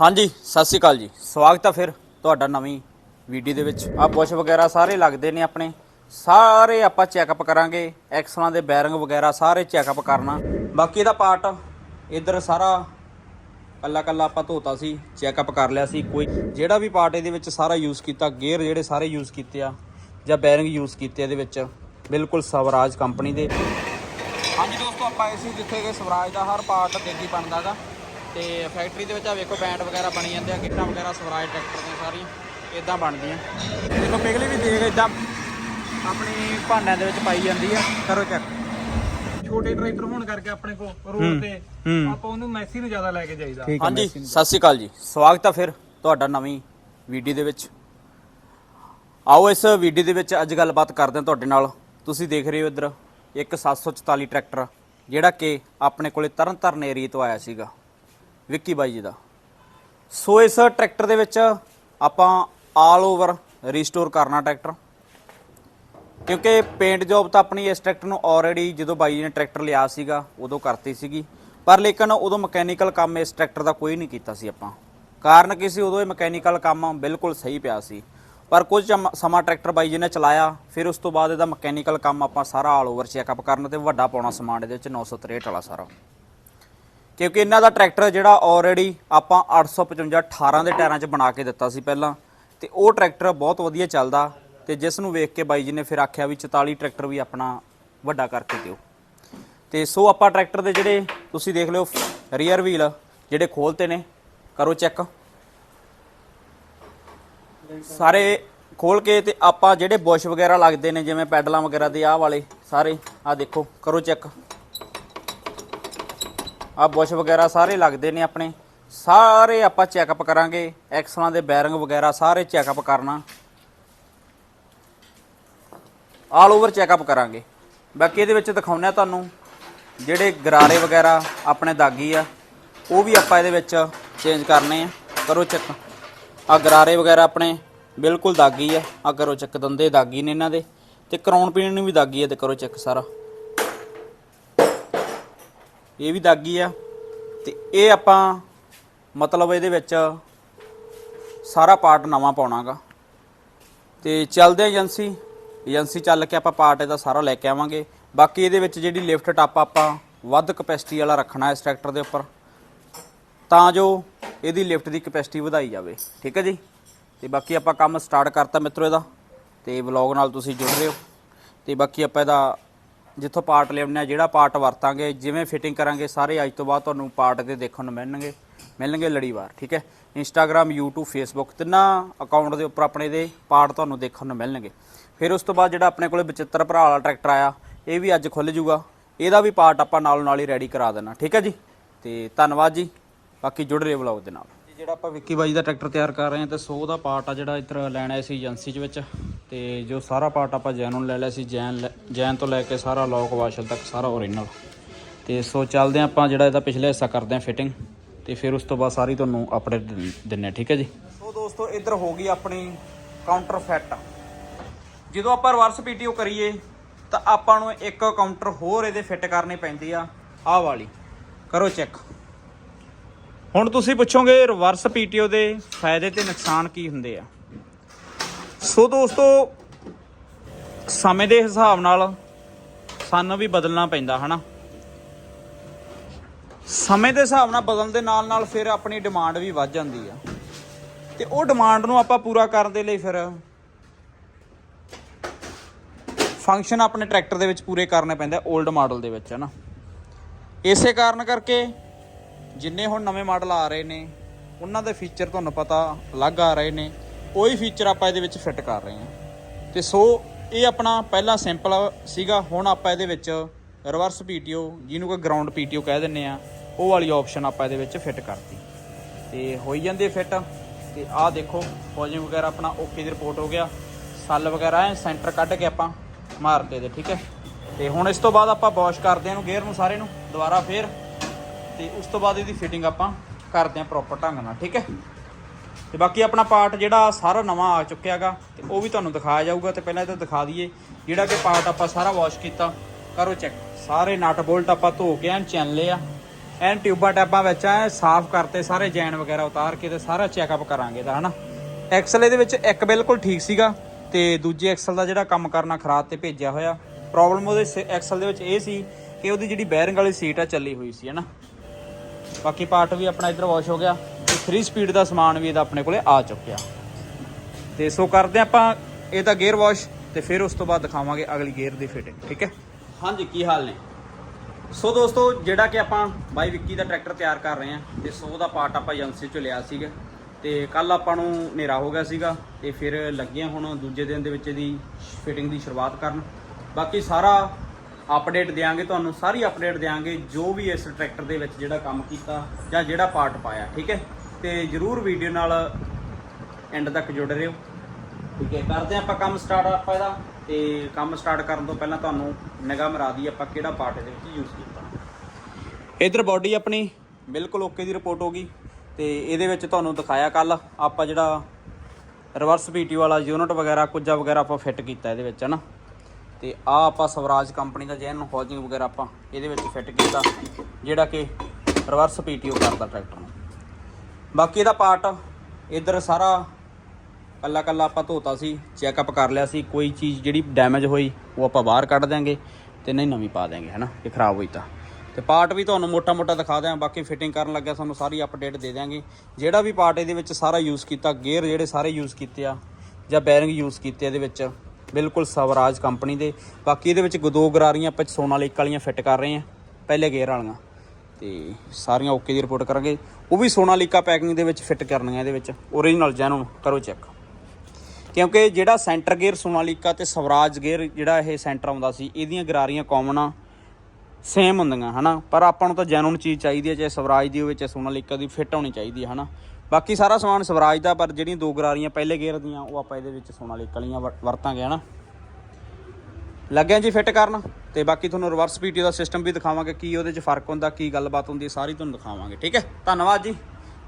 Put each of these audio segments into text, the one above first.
ਹਾਂਜੀ, ਸਤਿ ਸ਼੍ਰੀ ਅਕਾਲ ਜੀ। ਸਵਾਗਤ ਹੈ ਫਿਰ ਤੁਹਾਡਾ ਨਵੀਂ ਵੀਡੀਓ ਦੇ ਵਿੱਚ। ਆ ਬੁਸ਼ ਵਗੈਰਾ ਸਾਰੇ ਲੱਗਦੇ ਨੇ ਆਪਣੇ। ਸਾਰੇ ਆਪਾਂ ਚੈੱਕਅਪ ਕਰਾਂਗੇ। ਐਕਸਲਾਂ ਦੇ ਬੈਰਿੰਗ ਵਗੈਰਾ ਸਾਰੇ ਚੈੱਕਅਪ ਕਰਨਾ। ਬਾਕੀ ਇਹਦਾ ਪਾਰਟ ਇਧਰ ਸਾਰਾ ਕੱਲਾ ਕੱਲਾ ਆਪਾਂ ਧੋਤਾ ਸੀ ਚੈੱਕਅਪ ਕਰ ਲਿਆ ਸੀ ਕੋਈ। ਜਿਹੜਾ ਵੀ ਪਾਰਟ ਇਹਦੇ ਵਿੱਚ ਸਾਰਾ ਯੂਜ਼ ਕੀਤਾ ਗੇਅਰ ਜਿਹੜੇ ਸਾਰੇ ਯੂਜ਼ ਕੀਤੇ ਆ, ਜਾਂ ਬੈਰਿੰਗ ਯੂਜ਼ ਕੀਤੇ ਇਹਦੇ ਵਿੱਚ। ਬਿਲਕੁਲ ਸਵਰਾਜ ਕੰਪਨੀ ਦੇ। ਹਾਂਜੀ ਦੋਸਤੋ, ਆਪਾਂ ਆਏ ਸੀ ਜਿੱਥੇ ਕਿ ਸਵਰਾਜ ਦਾ ਹਰ ਪਾਰਟ ਦੇਖੀ ਬਣਦਾਗਾ ਤੇ ਫੈਕਟਰੀ ਦੇ ਵਿੱਚ ਆ ਵੇਖੋ ਬੈਂਡ ਵਗੈਰਾ ਬਣੀ ਜਾਂਦੇ ਆ ਕਿੱਟਾਂ ਵਗੈਰਾ ਸਵਰਾਜ ਟਰੈਕਟਰ ਦੀਆਂ ਸਾਰੀਆਂ ਇਦਾਂ ਬਣਦੀਆਂ। ਦੇਖੋ ਪਿਗਲੀ ਵੀ ਦੇਖ ਇਦਾਂ ਆਪਣੀ ਭਾਂਡਿਆਂ ਦੇ ਵਿੱਚ ਪਾਈ ਜਾਂਦੀ ਆ ਕਰੋ ਚੈੱਕ ਛੋਟੇ ਟਰੈਕਟਰ ਹੋਣ ਕਰਕੇ ਆਪਣੇ ਕੋ ਹੂੰ, ਰੋਡ ਤੇ। ਆਪਾਂ ਉਹਨੂੰ ਮੈਸੀ ਨੂੰ ਜ਼ਿਆਦਾ ਲੈ ਕੇ ਜਾਈਦਾ। ਹਾਂਜੀ ਸਤਿ ਸ਼੍ਰੀ ਅਕਾਲ ਜੀ। ਸਵਾਗਤ ਹੈ ਫਿਰ ਤੁਹਾਡਾ ਨਵੀਂ ਵੀਡੀਓ ਦੇ ਵਿੱਚ। ਆਓ ਇਸ ਵੀਡੀਓ ਦੇ ਵਿੱਚ ਅੱਜ ਗੱਲਬਾਤ ਕਰਦੇ ਹਾਂ ਤੁਹਾਡੇ ਨਾਲ। ਤੁਸੀਂ ਦੇਖ ਰਹੇ ਹੋ ਇੱਧਰ ਇੱਕ 744 ਟਰੈਕਟਰ ਜਿਹੜਾ ਕਿ ਆਪਣੇ ਕੋਲੇ ਤਰਨਤਾਰਨ ਏਰੀਏ ਤੋਂ ਆਇਆ ਸੀਗਾ। ਵਿੱਕੀ ਬਾਈ ਜੀ ਦਾ। ਸੋ ਇਸ ਟਰੈਕਟਰ ਦੇ ਵਿੱਚ ਆਪਾਂ ਆਲ ਓਵਰ ਰੀਸਟੋਰ ਕਰਨਾ ਟਰੈਕਟਰ। ਕਿਉਂਕਿ ਪੇਂਟ ਜੌਬ ਤਾਂ ਆਪਣੀ ਇਸ ਟਰੈਕਟਰ ਨੂੰ ਆਲਰੇਡੀ ਜਦੋਂ ਬਾਈ ਜੀ ਨੇ ਟਰੈਕਟਰ ਲਿਆ ਸੀਗਾ, ਉਦੋਂ ਕਰਤੀ ਸੀਗੀ। ਪਰ ਲੇਕਿਨ ਉਦੋਂ ਮਕੈਨੀਕਲ ਕੰਮ ਇਸ ਟਰੈਕਟਰ ਦਾ ਕੋਈ ਨਹੀਂ ਕੀਤਾ ਸੀ ਆਪਾਂ। ਕਾਰਨ ਕੀ ਸੀ? ਉਦੋਂ ਇਹ ਮਕੈਨੀਕਲ ਕੰਮ ਬਿਲਕੁਲ ਸਹੀ ਪਿਆ ਸੀ। ਪਰ ਕੁਝ ਸਮਾਂ ਟਰੈਕਟਰ ਬਾਈ ਜੀ ਨੇ ਚਲਾਇਆ, ਫਿਰ ਉਸ ਤੋਂ ਬਾਅਦ ਇਹਦਾ ਮਕੈਨੀਕਲ ਕੰਮ ਆਪਾਂ ਸਾਰਾ ਆਲ ਓਵਰ ਚੈੱਕਅਪ ਕਰਨ ਤੇ ਵੱਡਾ ਪਾਉਣਾ ਸਮਾਨ ਇਹਦੇ ਵਿੱਚ 963 ਵਾਲਾ ਸਾਰਾ। ਕਿਉਂਕਿ ਇਹਨਾਂ ਦਾ ਟਰੈਕਟਰ ਜਿਹੜਾ ਆਲਰੇਡੀ ਆਪਾਂ 855 18 ਦੇ ਟਾਇਰਾਂ 'ਚ ਬਣਾ ਕੇ ਦਿੱਤਾ ਸੀ ਪਹਿਲਾਂ। ਤੇ ਉਹ ਟਰੈਕਟਰ ਬਹੁਤ ਵਧੀਆ ਚੱਲਦਾ ਤੇ ਜਿਸ ਨੂੰ ਵੇਖ ਕੇ ਬਾਈ ਜੀ ਨੇ ਫਿਰ ਆਖਿਆ ਵੀ 44 ਟਰੈਕਟਰ ਵੀ ਆਪਣਾ ਵੱਡਾ ਕਰਕੇ ਦਿਓ। ਤੇ ਸੋ ਆਪਾਂ ਟਰੈਕਟਰ ਦੇ ਜਿਹੜੇ ਤੁਸੀਂ ਦੇਖ ਲਿਓ ਰੀਅਰ ਵੀਲ ਜਿਹੜੇ ਖੋਲਤੇ ਨੇ, ਕਰੋ ਚੈੱਕ। ਸਾਰੇ ਖੋਲ ਕੇ ਤੇ ਆਪਾਂ ਜਿਹੜੇ ਬੁਸ਼ ਵਗੈਰਾ ਲੱਗਦੇ ਨੇ, ਜਿਵੇਂ ਪੈਡਲਾਂ ਵਗੈਰਾ ਦੇ ਆਹ ਵਾਲੇ ਸਾਰੇ, ਆਹ ਦੇਖੋ, ਕਰੋ ਚੈੱਕ। ਆ ਬੁਸ਼ ਵਗੈਰਾ ਸਾਰੇ ਲੱਗਦੇ ਨੇ ਆਪਣੇ। ਸਾਰੇ ਆਪਾਂ ਚੈੱਕਅਪ ਕਰਾਂਗੇ। ਐਕਸਲਾਂ ਦੇ ਬੈਰਿੰਗ ਵਗੈਰਾ ਸਾਰੇ ਚੈੱਕਅਪ ਕਰਨਾ। ਆਲ ਓਵਰ ਚੈੱਕਅਪ ਕਰਾਂਗੇ। ਬਾਕੀ ਇਹਦੇ ਵਿੱਚ ਦਿਖਾਉਂਦੇ ਆ ਤੁਹਾਨੂੰ ਜਿਹੜੇ ਗਰਾਰੇ ਵਗੈਰਾ ਆਪਣੇ ਦਾਗੀ ਆ, ਉਹ ਵੀ ਆਪਾਂ ਇਹਦੇ ਵਿੱਚ ਚੇਂਜ ਕਰਨੇ ਆ। ਕਰੋ ਚੈੱਕ ਆ ਗਰਾਰੇ ਵਗੈਰਾ ਆਪਣੇ ਬਿਲਕੁਲ ਦਾਗੀ ਆ। ਆ ਕਰੋ ਚੈੱਕ ਦੰਦੇ ਦਾਗੀ ਨੇ ਇਹਨਾਂ ਦੇ। ਤੇ ਕਰਾਉਣ ਪੀਣ ਨੂੰ ਵੀ ਦਾਗੀ ਆ ਤੇ ਕਰੋ ਚੈੱਕ ਸਾਰਾ। ਇਹ ਵੀ ਦਾਗੀ ਆ। ਤੇ ਇਹ ਆਪਾਂ ਮਤਲਬ ਇਹਦੇ ਵਿੱਚ ਸਾਰਾ ਪਾਰਟ ਨਵਾਂ ਪਾਉਣਾਗਾ। ਤੇ ਚੱਲਦੇ ਆ ਏਜੰਸੀ। ਏਜੰਸੀ ਚੱਲ ਕੇ ਆਪਾਂ ਪਾਰਟ ਇਹਦਾ ਸਾਰਾ ਲੈ ਕੇ ਆਵਾਂਗੇ। ਬਾਕੀ ਇਹਦੇ ਵਿੱਚ ਜਿਹੜੀ ਲਿਫਟ ਟੱਪ ਆਪਾਂ ਵੱਧ ਕਪੈਸਿਟੀ ਵਾਲਾ ਰੱਖਣਾ ਇਸ ਟਰੈਕਟਰ ਦੇ ਉੱਪਰ, ਤਾਂ ਜੋ ਇਹਦੀ ਲਿਫਟ ਦੀ ਕਪੈਸਿਟੀ ਵਧਾਈ ਜਾਵੇ। ਠੀਕ ਹੈ ਜੀ? ਤੇ ਬਾਕੀ ਆਪਾਂ ਕੰਮ ਸਟਾਰਟ ਕਰਤਾ ਮਿੱਤਰੋ ਇਹਦਾ। ਤੇ ਵਲੌਗ ਨਾਲ ਤੁਸੀਂ ਜੁੜ ਰਹੇ ਹੋ। ਤੇ ਬਾਕੀ ਆਪਾਂ ਇਹਦਾ ਜਿੱਥੋਂ ਪਾਰਟ ਲਿਆਉਂਦੇ ਆ ਜਿਹੜਾ ਪਾਰਟ ਵਰਤਾਂਗੇ, ਜਿਵੇਂ ਫਿਟਿੰਗ ਕਰਾਂਗੇ, ਸਾਰੇ ਅੱਜ ਤੋਂ ਬਾਅਦ ਤੁਹਾਨੂੰ ਪਾਰਟ ਦੇ ਦੇਖਣ ਨੂੰ ਮਿਲਣਗੇ। ਮਿਲਣਗੇ ਲੜੀਵਾਰ, ਠੀਕ ਹੈ? ਇੰਸਟਾਗ੍ਰam YouTube, Facebook, ਤਿੰਨਾਂ ਅਕਾਊਂਟ ਦੇ ਉੱਪਰ ਆਪਣੇ ਦੇ ਪਾਰਟ ਤੁਹਾਨੂੰ ਦੇਖਣ ਨੂੰ ਮਿਲਣਗੇ। ਫਿਰ ਉਸ ਤੋਂ ਬਾਅਦ ਜਿਹੜਾ ਆਪਣੇ ਕੋਲੇ ਬਚਿੱਤਰ ਭਰਾ ਵਾਲਾ ਟਰੈਕਟਰ ਆਇਆ, ਇਹ ਵੀ ਅੱਜ ਖੁੱਲ ਜੂਗਾ। ਇਹਦਾ ਵੀ ਪਾਰਟ ਆਪਾਂ ਨਾਲੋਂ ਨਾਲ ਹੀ ਰੈਡੀ ਕਰਾ ਦੇਣਾ, ਠੀਕ ਹੈ ਜੀ? ਤੇ ਧੰਨਵਾਦ ਜੀ। ਬਾਕੀ ਜੁੜ ਰਹੇ ਵਲੌਗ ਦੇ ਨਾਲ। ਜਿਹੜਾ ਆਪਾਂ ਵਿੱਕੀ ਬਾਈ ਦਾ ਟਰੈਕਟਰ ਤਿਆਰ ਕਰ ਰਹੇ ਹਾਂ ਤੇ ਸੋ ਦਾ ਪਾਰਟ ਆ ਜਿਹੜਾ ਇੱਧਰ ਲੈਣ ਆਏ ਸੀ ਏਜੰਸੀ 'ਚ ਵਿੱਚ ਤੇ ਜੋ ਸਾਰਾ ਪਾਰਟ ਆਪਾਂ ਜੈਨ ਨੂੰ ਲੈ ਲਿਆ ਸੀ, ਜੈਨ ਲੈ- ਜੈਨ ਤੋਂ ਲੈ ਕੇ ਸਾਰਾ ਲੋਕ ਵਾਸ਼ਲ ਤੱਕ ਸਾਰਾ ਓਰੀਜਨਲ ਤੇ ਸੋ ਚੱਲਦੇ ਹਾਂ ਆਪਾਂ ਜਿਹੜਾ ਇਹਦਾ ਪਿਛਲਾ ਹਿੱਸਾ ਕਰਦੇ ਹਾਂ ਫਿਟਿੰਗ ਤੇ ਫਿਰ ਉਸ ਤੋਂ ਬਾਅਦ ਸਾਰੀ ਤੁਹਾਨੂੰ ਅਪਡੇਟ ਦਿੰਨੇ ਆ ਠੀਕ ਹੈ ਜੀ? ਸੋ ਦੋਸਤੋ, ਇੱਧਰ ਹੋ ਗਈ ਆਪਣੀ ਕਾਊਂਟਰ ਫੈਟ ਜਦੋਂ ਆਪਾਂ ਰਿਵਰਸ ਪੀਟੀਓ ਕਰੀਏ, ਤਾਂ ਆਪਾਂ ਨੂੰ ਇੱਕ ਕਾਊਂਟਰ ਹੋਰ ਇਹਦੇ ਫਿੱਟ ਕਰਨੀ ਪੈਂਦੀ ਆ। ਆਹ ਵਾਲੀ। ਕਰੋ ਚੈੱਕ ਹੁਣ ਤੁਸੀਂ ਪੁੱਛੋਗੇ ਰਿਵਰਸ ਪੀਟੀਓ ਦੇ ਫਾਇਦੇ ਤੇ ਨੁਕਸਾਨ ਕੀ ਹੁੰਦੇ ਆ। ਸੋ ਦੋਸਤੋ, ਸਮੇਂ ਦੇ ਹਿਸਾਬ ਨਾਲ ਸਾਨੂੰ ਵੀ ਬਦਲਣਾ ਪੈਂਦਾ, ਹਨਾ? ਸਮੇਂ ਦੇ ਹਿਸਾਬ ਨਾਲ ਬਦਲਣ ਦੇ ਨਾਲ ਨਾਲ ਫਿਰ ਆਪਣੀ ਡਿਮਾਂਡ ਵੀ ਵੱਧ ਜਾਂਦੀ ਆ। ਤੇ ਉਹ ਡਿਮਾਂਡ ਨੂੰ ਆਪਾਂ ਪੂਰਾ ਕਰਨ ਦੇ ਲਈ ਫਿਰ ਫੰਕਸ਼ਨ ਆਪਣੇ ਟਰੈਕਟਰ ਦੇ ਵਿੱਚ ਪੂਰੇ ਕਰਨੇ ਪੈਂਦੇ 올ਡ ਮਾਡਲ ਦੇ ਵਿੱਚ, ਹਨਾ? ਇਸੇ ਕਾਰਨ ਕਰਕੇ ਜਿੰਨੇ ਹੁਣ ਨਵੇਂ ਮਾਡਲ ਆ ਰਹੇ ਨੇ, ਉਹਨਾਂ ਦੇ ਫੀਚਰ ਤੁਹਾਨੂੰ ਪਤਾ ਅਲੱਗ ਆ ਰਹੇ ਨੇ, ਉਹੀ ਫੀਚਰ ਆਪਾਂ ਇਹਦੇ ਵਿੱਚ ਫਿੱਟ ਕਰ ਰਹੇ ਹਾਂ। ਤੇ ਸੋ ਇਹ ਆਪਣਾ ਪਹਿਲਾਂ ਸਿੰਪਲ ਸੀਗਾ, ਹੁਣ ਆਪਾਂ ਇਹਦੇ ਵਿੱਚ ਰਿਵਰਸ ਪੀਟੀਓ ਜਿਹਨੂੰ ਕਿ ਗਰਾਊਂਡ ਪੀਟੀਓ ਕਹਿ ਦਿੰਨੇ ਆ ਉਹ ਵਾਲੀ ਆਪਸ਼ਨ ਆਪਾਂ ਇਹਦੇ ਵਿੱਚ ਫਿੱਟ ਕਰਤੀ। ਤੇ ਹੋਈ ਜਾਂਦੇ ਫਿੱਟ ਤੇ ਆਹ ਦੇਖੋ ਫੋਜਿੰਗ ਵਗੈਰਾ ਆਪਣਾ ਓਕੇ ਦੀ ਰਿਪੋਰਟ ਹੋ ਗਿਆ। ਸੱਲ ਵਗੈਰਾ ਐ ਸੈਂਟਰ ਕੱਢ ਕੇ ਆਪਾਂ ਮਾਰਦੇ ਦੇ ਠੀਕ ਹੈ? ਤੇ ਹੁਣ ਇਸ ਤੋਂ ਬਾਅਦ ਆਪਾਂ ਵਾਸ਼ ਕਰਦੇ ਹਾਂ ਇਹਨੂੰ ਗੇਅਰ ਨੂੰ ਸਾਰੇ ਨੂੰ, ਦੁਬਾਰਾ ਫੇਰ ਤੇ ਉਸ ਤੋਂ ਬਾਅਦ ਇਹਦੀ ਫਿਟਿੰਗ ਆਪਾਂ ਕਰਦੇ ਹਾਂ ਪ੍ਰੋਪਰ ਢੰਗ ਨਾਲ, ਠੀਕ ਹੈ? ਤੇ ਬਾਕੀ ਆਪਣਾ ਪਾਰਟ ਜਿਹੜਾ ਸਾਰਾ ਨਵਾਂ ਆ ਚੁੱਕਿਆਗਾ ਤੇ ਉਹ ਵੀ ਤੁਹਾਨੂੰ ਦਿਖਾਇਆ ਜਾਊਗਾ, ਤੇ ਪਹਿਲਾਂ ਇਹ ਤਾਂ ਦਿਖਾ ਦਈਏ। ਜਿਹੜਾ ਕਿ ਪਾਰਟ ਆਪਾਂ ਸਾਰਾ ਵਾਸ਼ ਕੀਤਾ, ਕਰੋ ਚੈੱਕ ਸਾਰੇ ਨਟ ਬੋਲਟ ਆਪਾਂ ਧੋ ਕੇ ਐਨ ਚੈਨਲੇ ਆ। ਐਨ ਟਿਊਬਾਂ ਟੈਬਾਂ ਵਿੱਚ ਐ ਸਾਫ਼ ਕਰਤੇ, ਸਾਰੇ ਜੈਨ ਵਗੈਰਾ ਉਤਾਰ ਕੇ ਤੇ ਸਾਰਾ ਚੈੱਕਅਪ ਕਰਾਂਗੇ ਦਾ ਹਨਾ? ਐਕਸਲ ਇਹਦੇ ਵਿੱਚ ਇੱਕ ਬਿਲਕੁਲ ਠੀਕ ਸੀਗਾ, ਤੇ ਦੂਜੇ ਐਕਸਲ ਦਾ ਜਿਹੜਾ ਕੰਮ ਕਰਨਾ ਖਰਾਬ ਤੇ ਭੇਜਿਆ ਹੋਇਆ। ਪ੍ਰੋਬਲਮ ਉਹਦੇ ਐਕਸਲ ਦੇ ਵਿੱਚ ਇਹ ਸੀ ਕਿ ਉਹਦੀ ਜਿਹੜੀ ਬੈਰਿੰਗ ਵਾਲੀ ਸੀਟ ਆ ਚੱਲੀ ਹੋਈ ਸੀ, ਹਨਾ? ਬਾਕੀ ਪਾਰਟ ਵੀ ਆਪਣਾ ਇੱਧਰ ਵਾਸ਼ ਹੋ ਗਿਆ ਤੇ 3 ਸਪੀਡ ਦਾ ਸਮਾਨ ਵੀ ਇਹਦਾ ਆਪਣੇ ਕੋਲੇ ਆ ਚੁੱਕਿਆ। ਤੇ ਸੋ ਕਰਦੇ ਹਾਂ ਆਪਾਂ ਇਹਦਾ ਗੇਅਰ ਵਾਸ਼ ਤੇ ਫਿਰ ਉਸ ਤੋਂ ਬਾਅਦ ਦਿਖਾਵਾਂਗੇ ਅਗਲੀ ਗੇਅਰ ਦੀ ਫਿਟਿੰਗ ਠੀਕ ਹੈ? ਹਾਂਜੀ, ਕੀ ਹਾਲ ਨੇ? ਸੋ ਦੋਸਤੋ, ਜਿਹੜਾ ਕਿ ਆਪਾਂ ਬਾਈ ਵਿੱਕੀ ਦਾ ਟਰੈਕਟਰ ਤਿਆਰ ਕਰ ਰਹੇ ਹਾਂ ਤੇ ਸੋ ਦਾ ਪਾਰਟ ਆਪਾਂ ਏਜੰਸੀ ਚੋਂ ਲਿਆ ਸੀਗਾ। ਤੇ ਕੱਲ ਆਪਾਂ ਨੂੰ ਹਨੇਰਾ ਹੋ ਗਿਆ ਸੀਗਾ ਤੇ ਫਿਰ ਲੱਗੇ ਹੁਣ ਦੂਜੇ ਦਿਨ ਦੇ ਵਿੱਚ ਇਹਦੀ ਫਿਟਿੰਗ ਦੀ ਸ਼ੁਰੂਆਤ ਕਰਨ। ਬਾਕੀ ਸਾਰਾ ਅਪਡੇਟ ਦੇਾਂਗੇ ਤੁਹਾਨੂੰ ਸਾਰੀ ਅਪਡੇਟ ਦੇਾਂਗੇ ਜੋ ਵੀ ਇਸ ਟਰੈਕਟਰ ਦੇ ਵਿੱਚ ਜਿਹੜਾ ਕੰਮ ਕੀਤਾ ਜਾਂ ਜਿਹੜਾ ਪਾਰਟ ਪਾਇਆ, ਠੀਕ ਹੈ? ਤੇ ਜਰੂਰ ਵੀਡੀਓ ਨਾਲ ਐਂਡ ਤੱਕ ਜੁੜੇ ਰਹੋ, ਠੀਕ ਹੈ? ਕਰਦੇ ਹਾਂ ਆਪਾਂ ਕੰਮ ਸਟਾਰਟ ਆਪਾਂ ਇਹਦਾ, ਤੇ ਕੰਮ ਸਟਾਰਟ ਕਰਨ ਤੋਂ ਪਹਿਲਾਂ ਤੁਹਾਨੂੰ ਨਿਗਾਹ ਮਰਾ ਦੀ ਆਪਾਂ ਕਿਹੜਾ ਪਾਰਟ ਇਹਦੇ ਵਿੱਚ ਯੂਜ਼ ਕੀਤਾ। ਇਧਰ ਬਾਡੀ ਆਪਣੀ ਬਿਲਕੁਲ ਓਕੇ ਦੀ ਰਿਪੋਰਟ ਹੋ ਗਈ, ਤੇ ਇਹਦੇ ਵਿੱਚ ਤੁਹਾਨੂੰ ਦਿਖਾਇਆ ਕੱਲ ਆਪਾਂ ਜਿਹੜਾ ਰਿਵਰਸ ਪੀਟੀ ਵਾਲਾ ਯੂਨਿਟ ਵਗੈਰਾ ਕੁਝਾ ਵਗੈਰਾ ਆਪਾਂ ਫਿੱਟ ਕੀਤਾ ਇਹਦੇ ਵਿੱਚ ਹਨਾ ਤੇ ਆ ਆਪਾਂ ਸਵਰਾਜ ਕੰਪਨੀ ਦਾ ਜੈਨ ਹੌਜਿੰਗ ਵਗੈਰਾ ਆਪਾਂ ਇਹਦੇ ਵਿੱਚ ਫਿੱਟ ਕੀਤਾ, ਜਿਹੜਾ ਕਿ ਰਿਵਰਸ ਪੀਟੀਓ ਕਰਦਾ ਟਰੈਕਟਰ ਨੂੰ। ਬਾਕੀ ਇਹਦਾ ਪਾਰਟ ਇਧਰ ਸਾਰਾ ਕੱਲਾ ਕੱਲਾ ਆਪਾਂ ਧੋਤਾ ਸੀ ਚੈੱਕਅਪ ਕਰ ਲਿਆ ਸੀ, ਕੋਈ ਚੀਜ਼ ਜਿਹੜੀ ਡੈਮੇਜ ਹੋਈ, ਉਹ ਆਪਾਂ ਬਾਹਰ ਕੱਢ ਦਿਆਂਗੇ ਤੇ ਨਹੀਂ ਨਵੀਂ ਪਾ ਦਿਆਂਗੇ, ਹਨਾ, ਇਹ ਖਰਾਬ ਹੋਈ ਤਾਂ। ਤੇ ਪਾਰਟ ਵੀ ਤੁਹਾਨੂੰ ਮੋਟਾ ਮੋਟਾ ਦਿਖਾ ਦਿਆਂ, ਬਾਕੀ ਫਿਟਿੰਗ ਕਰਨ ਲੱਗਿਆ ਸਾਨੂੰ ਸਾਰੀ ਅਪਡੇਟ ਦੇ ਦਿਆਂਗੇ। ਜਿਹੜਾ ਵੀ ਪਾਰਟ ਇਹਦੇ ਵਿੱਚ ਸਾਰਾ ਯੂਜ਼ ਕੀਤਾ ਗੇਅਰ ਜਿਹੜੇ ਸਾਰੇ ਯੂਜ਼ ਕੀਤੇ ਆ ਜਾਂ ਬੈਰਿੰਗ ਯੂਜ਼ ਕੀਤੇ ਇਹਦੇ ਵਿੱਚ ਬਿਲਕੁਲ ਸਵਰਾਜ ਕੰਪਨੀ ਦੇ। ਬਾਕੀ ਇਹਦੇ ਵਿੱਚ ਦੋ ਗਰਾਰੀਆਂ ਆਪਾਂ ਸੋਨਾਲੀਕ ਵਾਲੀਆਂ ਫਿੱਟ ਕਰ ਰਹੇ ਆ ਪਹਿਲੇ ਗੇਅਰ ਵਾਲੀਆਂ। ਤੇ ਸਾਰੀਆਂ ਓਕੇ ਦੀ ਰਿਪੋਰਟ ਕਰਾਂਗੇ। ਉਹ ਵੀ ਸੋਨਾਲੀਕਾ ਪੈਕਿੰਗ ਦੇ ਵਿੱਚ ਫਿੱਟ ਕਰਨੀਆਂ ਇਹਦੇ ਵਿੱਚ। ਓਰੀਜਨਲ ਜੈਨੂਨ ਕਰੋ ਚੈੱਕ ਕਿਉਂਕਿ ਜਿਹੜਾ ਸੈਂਟਰ ਗੇਅਰ ਸੋਨਾਲੀਕਾ ਤੇ ਸਵਰਾਜ ਗੇਅਰ ਜਿਹੜਾ ਇਹ ਸੈਂਟਰ ਆਉਂਦਾ ਸੀ, ਇਹਦੀਆਂ ਗਰਾਰੀਆਂ ਕਾਮਨ ਆ ਸੇਮ ਹੁੰਦੀਆਂ, ਹਨਾ? ਪਰ ਆਪਾਂ ਨੂੰ ਤਾਂ ਜੈਨੂਨ ਚੀਜ਼ ਚਾਹੀਦੀ ਹੈ, ਚਾਹੇ ਸਵਰਾਜ ਦੀ ਹੋਵੇ, ਚਾਹੇ ਸੋਨਾਲੀਕਾ ਦੀ ਫਿੱਟ ਹੋਣੀ ਚਾਹੀਦੀ ਹੈ, ਹਨਾ? ਬਾਕੀ ਸਾਰਾ ਸਮਾਨ ਸਵਰਾਜ ਦਾ ਪਰ ਜਿਹੜੀਆਂ ਦੋ ਗਰਾਰੀਆਂ ਪਹਿਲੇ ਗੇਅਰ ਦੀਆਂ ਉਹ ਆਪਾਂ ਇਹਦੇ ਵਿੱਚ ਸੋਨਾਲੀਕਾ ਵਾਲੀਆਂ ਵਰ- ਵਰਤਾਂਗੇ ਹਨਾ ਲੱਗਿਆ ਜੀ ਫਿੱਟ ਕਰਨ ਤੇ ਬਾਕੀ ਤੁਹਾਨੂੰ ਰਿਵਰਸ ਪੀਟੀ ਦਾ ਸਿਸਟਮ ਵੀ ਦਿਖਾਵਾਂਗੇ ਕੀ ਉਹਦੇ 'ਚ ਫ਼ਰਕ ਹੁੰਦਾ ਕੀ ਗੱਲਬਾਤ ਹੁੰਦੀ ਸਾਰੀ ਤੁਹਾਨੂੰ ਦਿਖਾਵਾਂਗੇ ਠੀਕ ਹੈ? ਧੰਨਵਾਦ ਜੀ।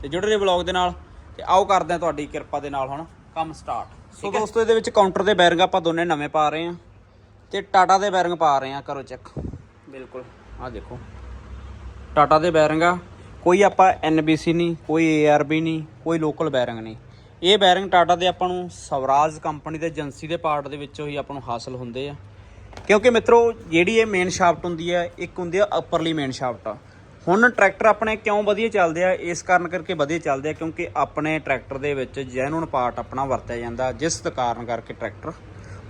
ਤੇ ਜੁੜੇ ਰਹੋ ਵਲੌਗ ਦੇ ਨਾਲ ਤੇ ਆਓ ਕਰਦੇ ਹਾਂ ਤੁਹਾਡੀ ਕਿਰਪਾ ਦੇ ਨਾਲ ਹੁਣ ਕੰਮ ਸਟਾਰਟ ਸੋ ਦੋਸਤੋ ਇਹਦੇ ਵਿੱਚ ਕਾਊਂਟਰ ਦੇ ਬੈਰਿੰਗ ਆਪਾਂ ਦੋਨੇ ਨਵੇਂ ਪਾ ਰਹੇ ਹਾਂ ਤੇ ਟਾਟਾ ਦੇ ਬੈਰਿੰਗ ਪਾ ਰਹੇ ਹਾਂ ਕਰੋ ਚੈੱਕ ਬਿਲਕੁਲ। ਆਹ ਦੇਖੋ। ਟਾਟਾ ਦੇ ਬੈਰਿੰਗ ਆ। ਕੋਈ ਆਪਾਂ NBC ਨਹੀਂ, ਕੋਈ ARB ਨਹੀਂ, ਕੋਈ ਲੋਕਲ ਬੈਰਿੰਗ ਨਹੀਂ। ਇਹ ਬੈਰਿੰਗ ਟਾਟਾ ਦੇ ਆਪਾਂ ਨੂੰ ਸਵਰਾਜ ਕੰਪਨੀ ਦੇ ਏਜੰਸੀ ਦੇ ਪਾਰਟ ਦੇ ਵਿੱਚੋਂ ਹੀ ਆਪਾਂ ਨੂੰ ਹਾਸਲ ਹੁੰਦੇ ਆ। ਕਿਉਂਕਿ ਮਿੱਤਰੋ, ਜਿਹੜੀ ਇਹ ਮੇਨ ਸ਼ਾਫਟ ਹੁੰਦੀ ਹੈ ਇੱਕ ਹੁੰਦੀ ਆ ਅਪਰਲੀ ਮੇਨ ਸ਼ਾਫਟ ਆ। ਹੁਣ ਟਰੈਕਟਰ ਆਪਣੇ ਕਿਉਂ ਵਧੀਆ ਚੱਲਦੇ ਆ? ਇਸ ਕਾਰਨ ਕਰਕੇ ਵਧੀਆ ਚੱਲਦੇ ਆ, ਕਿਉਂਕਿ ਆਪਣੇ ਟਰੈਕਟਰ ਦੇ ਵਿੱਚ ਜੈਨੂਨ ਪਾਰਟ ਆਪਣਾ ਵਰਤਿਆ ਜਾਂਦਾ, ਜਿਸ ਕਾਰਨ ਕਰਕੇ ਟਰੈਕਟਰ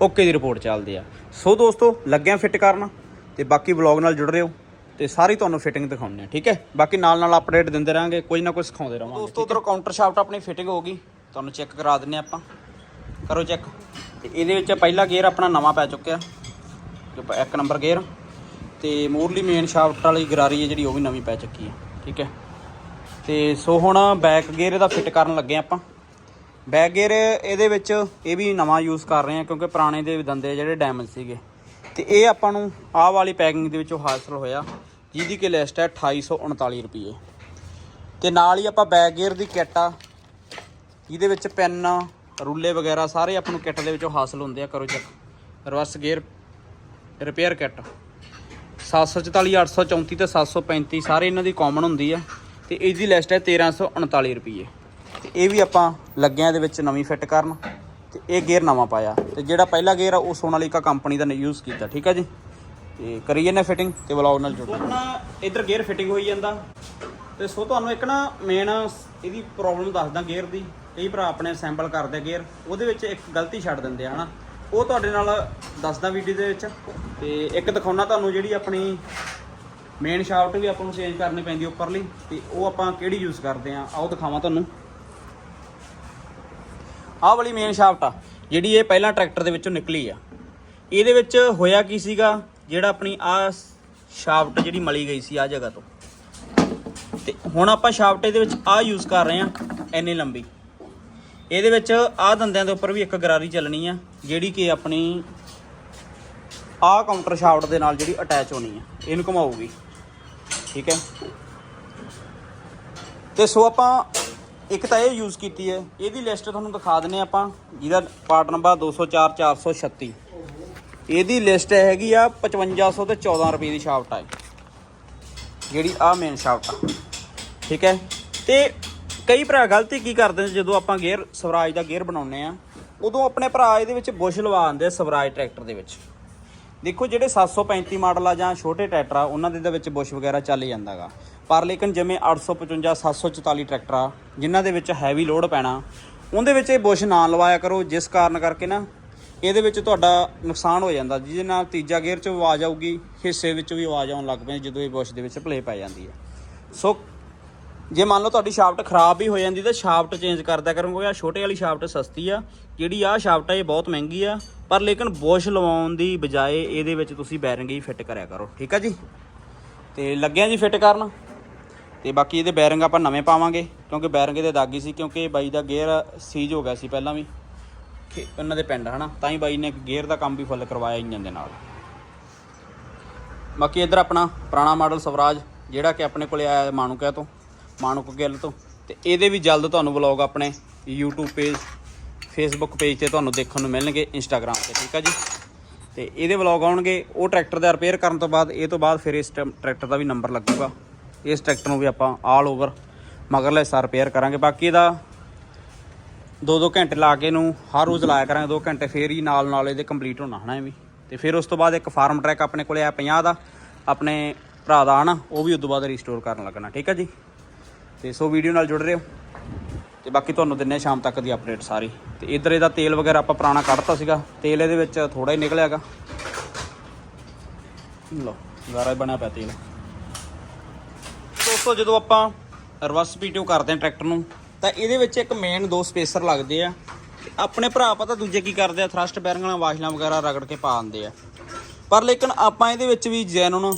ਓਕੇ ਦੀ ਰਿਪੋਰਟ ਚੱਲਦੀ ਆ। ਸੋ ਦੋਸਤੋ, ਲੱਗਿਆ ਫਿੱਟ ਕਰਨ। ਤੇ ਬਾਕੀ ਵਲੌਗ ਨਾਲ ਜੁੜ ਰਹੇ ਹੋ। ਤੇ ਸਾਰੀ ਤੁਹਾਨੂੰ ਫਿਟਿੰਗ ਦਿਖਾਉਂਦੇ ਆ ਠੀਕ ਹੈ? ਬਾਕੀ ਨਾਲ ਨਾਲ ਅਪਡੇਟ ਦਿੰਦੇ ਰਾਂਗੇ ਕੋਈ ਨਾ ਕੋਈ ਸਿਖਾਉਂਦੇ ਰਹਾਂਗੇ ਦੋਸਤੋ ਉਧਰ ਕਾਊਂਟਰ ਸ਼ਾਫਟ ਆਪਣੀ ਫਿਟਿੰਗ ਹੋ ਗਈ। ਤੁਹਾਨੂੰ ਚੈੱਕ ਕਰਾ ਦਿੰਨੇ ਆਪਾਂ। ਕਰੋ ਚੈੱਕ ਤੇ ਇਹਦੇ ਵਿੱਚ ਪਹਿਲਾ ਗੇਅਰ ਆਪਣਾ ਨਵਾਂ ਪੈ ਚੁੱਕਿਆ। ਜੋ ਇੱਕ ਨੰਬਰ ਗੇਅਰ ਤੇ ਮੂਰਲੀ ਮੇਨ ਸ਼ਾਫਟ ਵਾਲੀ ਗਰਾਰੀ ਹੈ ਜਿਹੜੀ ਉਹ ਵੀ ਨਵੀਂ ਪੈ ਚੁੱਕੀ ਹੈ ਠੀਕ ਹੈ? ਤੇ ਸੋ ਹੁਣ ਬੈਕ ਗੇਅਰ ਇਹਦਾ ਫਿੱਟ ਕਰਨ ਲੱਗੇ ਆਪਾਂ। ਬੈਕ ਗੇਅਰ ਇਹਦੇ ਵਿੱਚ ਇਹ ਵੀ ਨਵਾਂ ਯੂਜ਼ ਕਰ ਰਹੇ ਹਾਂ ਕਿਉਂਕਿ ਪੁਰਾਣੇ ਦੇ ਦੰਦੇ ਜਿਹੜੇ ਡੈਮੇਜ ਸੀਗੇ। ਤੇ ਇਹ ਆਪਾਂ ਨੂੰ ਆਹ ਵਾਲੀ ਪੈਕਿੰਗ ਦੇ ਵਿੱਚੋਂ ਹਾਸਲ ਹੋਇਆ, ਜਿਹਦੀ ਕਿ ਲਿਸਟ ਹੈ 2839 ਰੁਪਏ। ਤੇ ਨਾਲ ਹੀ ਆਪਾਂ ਬੈਕ ਗੇਅਰ ਦੀ ਕਿੱਟ ਆ, ਜਿਹਦੇ ਵਿੱਚ ਪੈਨ ਰੁੱਲੇ ਵਗੈਰਾ ਸਾਰੇ ਆਪਾਂ ਨੂੰ ਕਿੱਟ ਦੇ ਵਿੱਚੋਂ ਹਾਸਲ ਹੁੰਦੇ ਆ, ਕਰੋ check reverse gear repair kit 744 834 ਤੇ 735 ਸਾਰੇ ਇਹਨਾਂ ਦੀ ਕਾਮਨ ਹੁੰਦੀ ਆ। ਤੇ ਇਹਦੀ ਲਿਸਟ ਹੈ 1339 ਰੁਪਏ। ਤੇ ਇਹ ਵੀ ਆਪਾਂ ਲੱਗਿਆਂ ਦੇ ਵਿੱਚ ਨਵੀਂ ਫਿੱਟ ਕਰਨ। ਤੇ ਇਹ ਗੇਅਰ ਨਵਾਂ ਪਾਇਆ ਤੇ ਜਿਹੜਾ ਪਹਿਲਾ ਗੇਅਰ ਆ, ਉਹ ਸੋਨਾਲੀਕਾ ਕੰਪਨੀ ਦਾ ਯੂਜ਼ ਕੀਤਾ, ਠੀਕ ਹੈ ਜੀ? ਤੇ ਕਰੀਏ ਨੇ ਫਿਟਿੰਗ ਤੇ ਵਲੌਗ ਨਾਲ ਜੁੜੋ। ਆਪਣਾ ਇਧਰ ਗੇਅਰ ਫਿਟਿੰਗ ਹੋਈ ਜਾਂਦਾ। ਤੇ ਸੋ ਤੁਹਾਨੂੰ ਇੱਕ ਨਾ ਮੇਨ ਇਹਦੀ ਪ੍ਰੋਬਲਮ ਦੱਸਦਾ ਗੇਅਰ ਦੀ। ਕਈ ਭਰਾ ਆਪਣੇ ਸੈਂਪਲ ਕਰਦੇ ਗੇਅਰ ਉਹਦੇ ਵਿੱਚ ਇੱਕ ਗਲਤੀ ਛੱਡ ਦਿੰਦੇ ਆ, ਹਨਾ? ਉਹ ਤੁਹਾਡੇ ਨਾਲ ਦੱਸਦਾ ਵੀਡੀਓ ਦੇ ਵਿੱਚ। ਤੇ ਇੱਕ ਦਿਖਾਉਣਾ ਤੁਹਾਨੂੰ ਜਿਹੜੀ ਆਪਣੀ ਮੇਨ ਸ਼ਾਫਟ ਵੀ ਆਪਾਂ ਨੂੰ ਚੇਂਜ ਕਰਨੀ ਪੈਂਦੀ ਉੱਪਰਲੀ, ਤੇ ਉਹ ਆਪਾਂ ਕਿਹੜੀ ਯੂਜ਼ ਕਰਦੇ ਆ? ਆਓ ਦਿਖਾਵਾਂ ਤੁਹਾਨੂੰ। ਆਹ ਵਾਲੀ ਮੇਨ ਸ਼ਾਫਟ ਆ, ਜਿਹੜੀ ਇਹ ਪਹਿਲਾਂ ਟਰੈਕਟਰ ਦੇ ਵਿੱਚੋਂ ਨਿਕਲੀ ਆ। ਇਹਦੇ ਵਿੱਚ ਹੋਇਆ ਕੀ ਸੀਗਾ? ਜਿਹੜਾ ਆਪਣੀ ਆ ਸ਼ਾਫਟ ਜਿਹੜੀ ਮਲੀ ਗਈ ਸੀ ਆ ਜਗ੍ਹਾ ਤੋਂ। ਤੇ ਹੁਣ ਆਪਾਂ ਸ਼ਾਫਟ ਇਹਦੇ ਵਿੱਚ ਆ ਯੂਜ਼ ਕਰ ਰਹੇ ਆ, ਇੰਨੀ ਲੰਬੀ। ਇਹਦੇ ਵਿੱਚ ਆ ਦੰਦਿਆਂ ਦੇ ਉੱਪਰ ਵੀ ਇੱਕ ਗਰਾਰੀ ਚੱਲਣੀ ਆ, ਜਿਹੜੀ ਕਿ ਆਪਣੀ ਆ ਕਾਊਂਟਰ ਸ਼ਾਫਟ ਦੇ ਨਾਲ ਜਿਹੜੀ ਅਟੈਚ ਹੋਣੀ ਆ, ਇਹਨੂੰ ਘੁਮਾਊਗੀ। ਠੀਕ ਹੈ? ਤੇ ਸੋ ਆਪਾਂ ਇੱਕ ਤਾਂ ਇਹ ਯੂਜ਼ ਕੀਤੀ ਹੈ, ਇਹਦੀ ਲਿਸਟ ਤੁਹਾਨੂੰ ਦਿਖਾ ਦਿੰਨੇ ਆਪਾਂ, ਜਿਹਦਾ ਪਾਰਟ ਨੰਬਰ 204 436 ਇਹਦੀ ਲਿਸਟ ਹੈਗੀ ਆ 5500 ਤੇ 14 ਰੁਪਏ ਦੀ ਸ਼ਾਫਟ ਆ ਜਿਹੜੀ ਆ ਮੇਨ ਸ਼ਾਫਟ ਆ। ਠੀਕ ਹੈ? ਤੇ ਕਈ ਭਰਾ ਗਲਤੀ ਕੀ ਕਰਦੇ ਨੇ, ਜਦੋਂ ਆਪਾਂ ਗੇਅਰ ਸਵਰਾਜ ਦਾ ਗੇਅਰ ਬਣਾਉਂਦੇ ਆ ਉਦੋਂ ਆਪਣੇ ਭਰਾ ਇਹਦੇ ਵਿੱਚ ਬੁਸ਼ ਲਵਾ ਦਿੰਦੇ ਆ ਸਵਰਾਜ ਟਰੈਕਟਰ ਦੇ ਵਿੱਚ। ਦੇਖੋ ਜਿਹੜੇ 735 ਮਾਡਲ ਆ ਜਾਂ ਛੋਟੇ ਟਰੈਕਟਰ ਆ, ਉਹਨਾਂ ਦੇ ਦੇ ਵਿੱਚ ਬੁਸ਼ ਵਗੈਰਾ ਚੱਲ ਜਾਂਦਾਗਾ ਪਰ ਲੇਕਿਨ ਜਿਵੇਂ 855 744 ਟਰੈਕਟਰ ਆ, ਜਿਨ੍ਹਾਂ ਦੇ ਵਿੱਚ ਹੈਵੀ ਲੋਡ ਪੈਣਾ, ਉਹਦੇ ਵਿੱਚ ਇਹ ਬੁਸ਼ ਨਾ ਲਵਾਇਆ ਕਰੋ, ਜਿਸ ਕਾਰਨ ਕਰਕੇ ਨਾ ਇਹਦੇ ਵਿੱਚ ਤੁਹਾਡਾ ਨੁਕਸਾਨ ਹੋ ਜਾਂਦਾ, ਜਿਹਦੇ ਨਾਲ ਤੀਜਾ ਗੇਅਰ 'ਚ ਆਵਾਜ਼ ਆਊਗੀ, ਹਿੱਸੇ ਵਿੱਚ ਵੀ ਆਵਾਜ਼ ਆਉਣ ਲੱਗ ਪੈਂਦੀ, ਜਦੋਂ ਇਹ ਬੁਸ਼ ਦੇ ਵਿੱਚ ਭਲੇ ਪੈ ਜਾਂਦੀ ਹੈ। ਸੋ ਜੇ ਮੰਨ ਲਓ ਤੁਹਾਡੀ ਸ਼ਾਫਟ ਖਰਾਬ ਵੀ ਹੋ ਜਾਂਦੀ, ਤਾਂ ਸ਼ਾਫਟ ਚੇਂਜ ਕਰਦਾ ਕਰੋਗੇ ਆ ਛੋਟੇ ਵਾਲੀ ਸ਼ਾਫਟ ਸਸਤੀ ਆ, ਜਿਹੜੀ ਆ ਸ਼ਾਫਟ ਆ, ਇਹ ਬਹੁਤ ਮਹਿੰਗੀ ਆ, ਪਰ ਲੇਕਿਨ ਬੁਸ਼ ਲਵਾਉਣ ਦੀ ਬਜਾਏ ਇਹਦੇ ਵਿੱਚ ਤੁਸੀਂ ਬੈਰਿੰਗ ਹੀ ਫਿੱਟ ਕਰਿਆ ਕਰੋ, ਠੀਕ ਆ ਜੀ? ਤੇ ਲੱਗਿਆ ਜੀ ਫਿੱਟ ਕਰਨ? ਤੇ ਬਾਕੀ ਇਹਦੇ ਬੈਰਿੰਗ ਆਪਾਂ ਨਵੇਂ ਪਾਵਾਂਗੇ, ਕਿਉਂਕਿ ਬੈਰਿੰਗ ਇਹਦੇ ਦਾਗੀ ਸੀ, ਕਿਉਂਕਿ ਬਾਈ ਦਾ ਗੇਅਰ ਸੀਜ ਹੋ ਗਿਆ ਸੀ ਪਹਿਲਾਂ ਵੀ। ਉਹਨਾਂ ਦੇ ਪਿੰਡ, ਹਨਾ? ਤਾਂ ਹੀ ਬਾਈ ਨੇ ਗੇਅਰ ਦਾ ਕੰਮ ਵੀ ਫੁੱਲ ਕਰਵਾਇਆ ਇੰਜਨ ਦੇ ਨਾਲ। ਬਾਕੀ ਇੱਧਰ ਆਪਣਾ ਪੁਰਾਣਾ ਮਾਡਲ ਸਵਰਾਜ, ਜਿਹੜਾ ਕਿ ਆਪਣੇ ਕੋਲੇ ਆਇਆ ਮਾਣੂਕਿਆ ਤੋਂ ਮਾਣੂਕ ਗਿੱਲ ਤੋਂ। ਤੇ ਇਹਦੇ ਵੀ ਜਲਦ ਤੁਹਾਨੂੰ ਵਲੌਗ ਆਪਣੇ YouTube ਪੇਜ Facebook ਪੇਜ ਤੇ ਤੁਹਾਨੂੰ ਦੇਖਣ ਨੂੰ ਮਿਲਣਗੇ, Instagram ਤੇ, ਠੀਕ ਆ ਜੀ? ਤੇ ਇਹਦੇ ਵਲੌਗ ਆਉਣਗੇ, ਉਹ ਟਰੈਕਟਰ ਦਾ ਰਿਪੇਅਰ ਕਰਨ ਤੋਂ ਬਾਅਦ, ਇਹ ਤੋਂ ਬਾਅਦ ਫਿਰ ਇਸ ਟਰੈਕਟਰ ਦਾ ਵੀ ਨੰਬਰ ਲੱਗੂਗਾ। ਇਸ ਟਰੈਕਟਰ ਨੂੰ ਵੀ ਆਪਾਂ ਆਲ ਓਵਰ ਮਗਰਲਾ ਹਿੱਸਾ ਰਿਪੇਅਰ ਕਰਾਂਗੇ। ਬਾਕੀ ਇਹਦਾ 2-2 ਘੰਟੇ ਲਾ ਕੇ ਇਹਨੂੰ ਹਰ ਰੋਜ਼ ਲਾਇਆ ਕਰਾਂਗੇ। 2 ਘੰਟੇ ਫੇਰ ਹੀ ਨਾਲ ਨਾਲ ਇਹਦੇ ਕੰਪਲੀਟ ਹੋਣਾ, ਹਨਾ ਇਹ ਵੀ ਤੇ ਫਿਰ ਉਸ ਤੋਂ ਬਾਅਦ ਇੱਕ ਫਾਰਮ ਟਰੈਕ ਆਪਣੇ ਕੋਲੇ ਆ 50 ਦਾ, ਆਪਣੇ ਭਰਾ ਦਾ, ਹਨਾ, ਉਹ ਵੀ ਉਸ ਤੋਂ ਬਾਅਦ ਰੀਸਟੋਰ ਕਰਨ ਲੱਗਣਾ, ਠੀਕ ਹੈ ਜੀ? ਤੇ ਸੋ ਵੀਡੀਓ ਨਾਲ ਜੁੜ ਰਹੇ ਹੋ। ਤੇ ਬਾਕੀ ਤੁਹਾਨੂੰ ਦਿੰਨੇ ਸ਼ਾਮ ਤੱਕ ਦੀ ਅਪਡੇਟ ਸਾਰੀ। ਤੇ ਇਧਰ ਇਹਦਾ ਤੇਲ ਵਗੈਰਾ ਆਪਾਂ ਪੁਰਾਣਾ ਕੱਢਤਾ ਸੀਗਾ। ਤੇਲ ਇਹਦੇ ਵਿੱਚ ਥੋੜਾ ਹੀ ਨਿਕਲਿਆਗਾ। ਲਓ ਗਾਰਾ ਬਣਿਆ ਪਿਆ ਤੇਲ। ਦੋਸਤੋ, ਜਦੋਂ ਆਪਾਂ ਰਿਵਰਸ ਪੀਟੀਓ ਕਰਦੇ ਹਾਂ ਟਰੈਕਟਰ ਨੂੰ, ਤਾਂ ਇਹਦੇ ਵਿੱਚ ਇੱਕ ਮੇਨ ਦੋ ਸਪੇਸਰ ਲੱਗਦੇ ਆ। ਆਪਣੇ ਭਰਾ ਪਤਾ ਦੂਜੇ ਕੀ ਕਰਦੇ ਆ ਥਰਸਟ ਬੈਰਿੰਗਾਂ ਵਾਸ਼ਲਾਂ ਵਗੈਰਾ ਰਗੜ ਕੇ ਪਾ ਦਿੰਦੇ ਆ। ਪਰ ਲੇਕਿਨ ਆਪਾਂ ਇਹਦੇ ਵਿੱਚ ਵੀ ਜੈਨੂਨ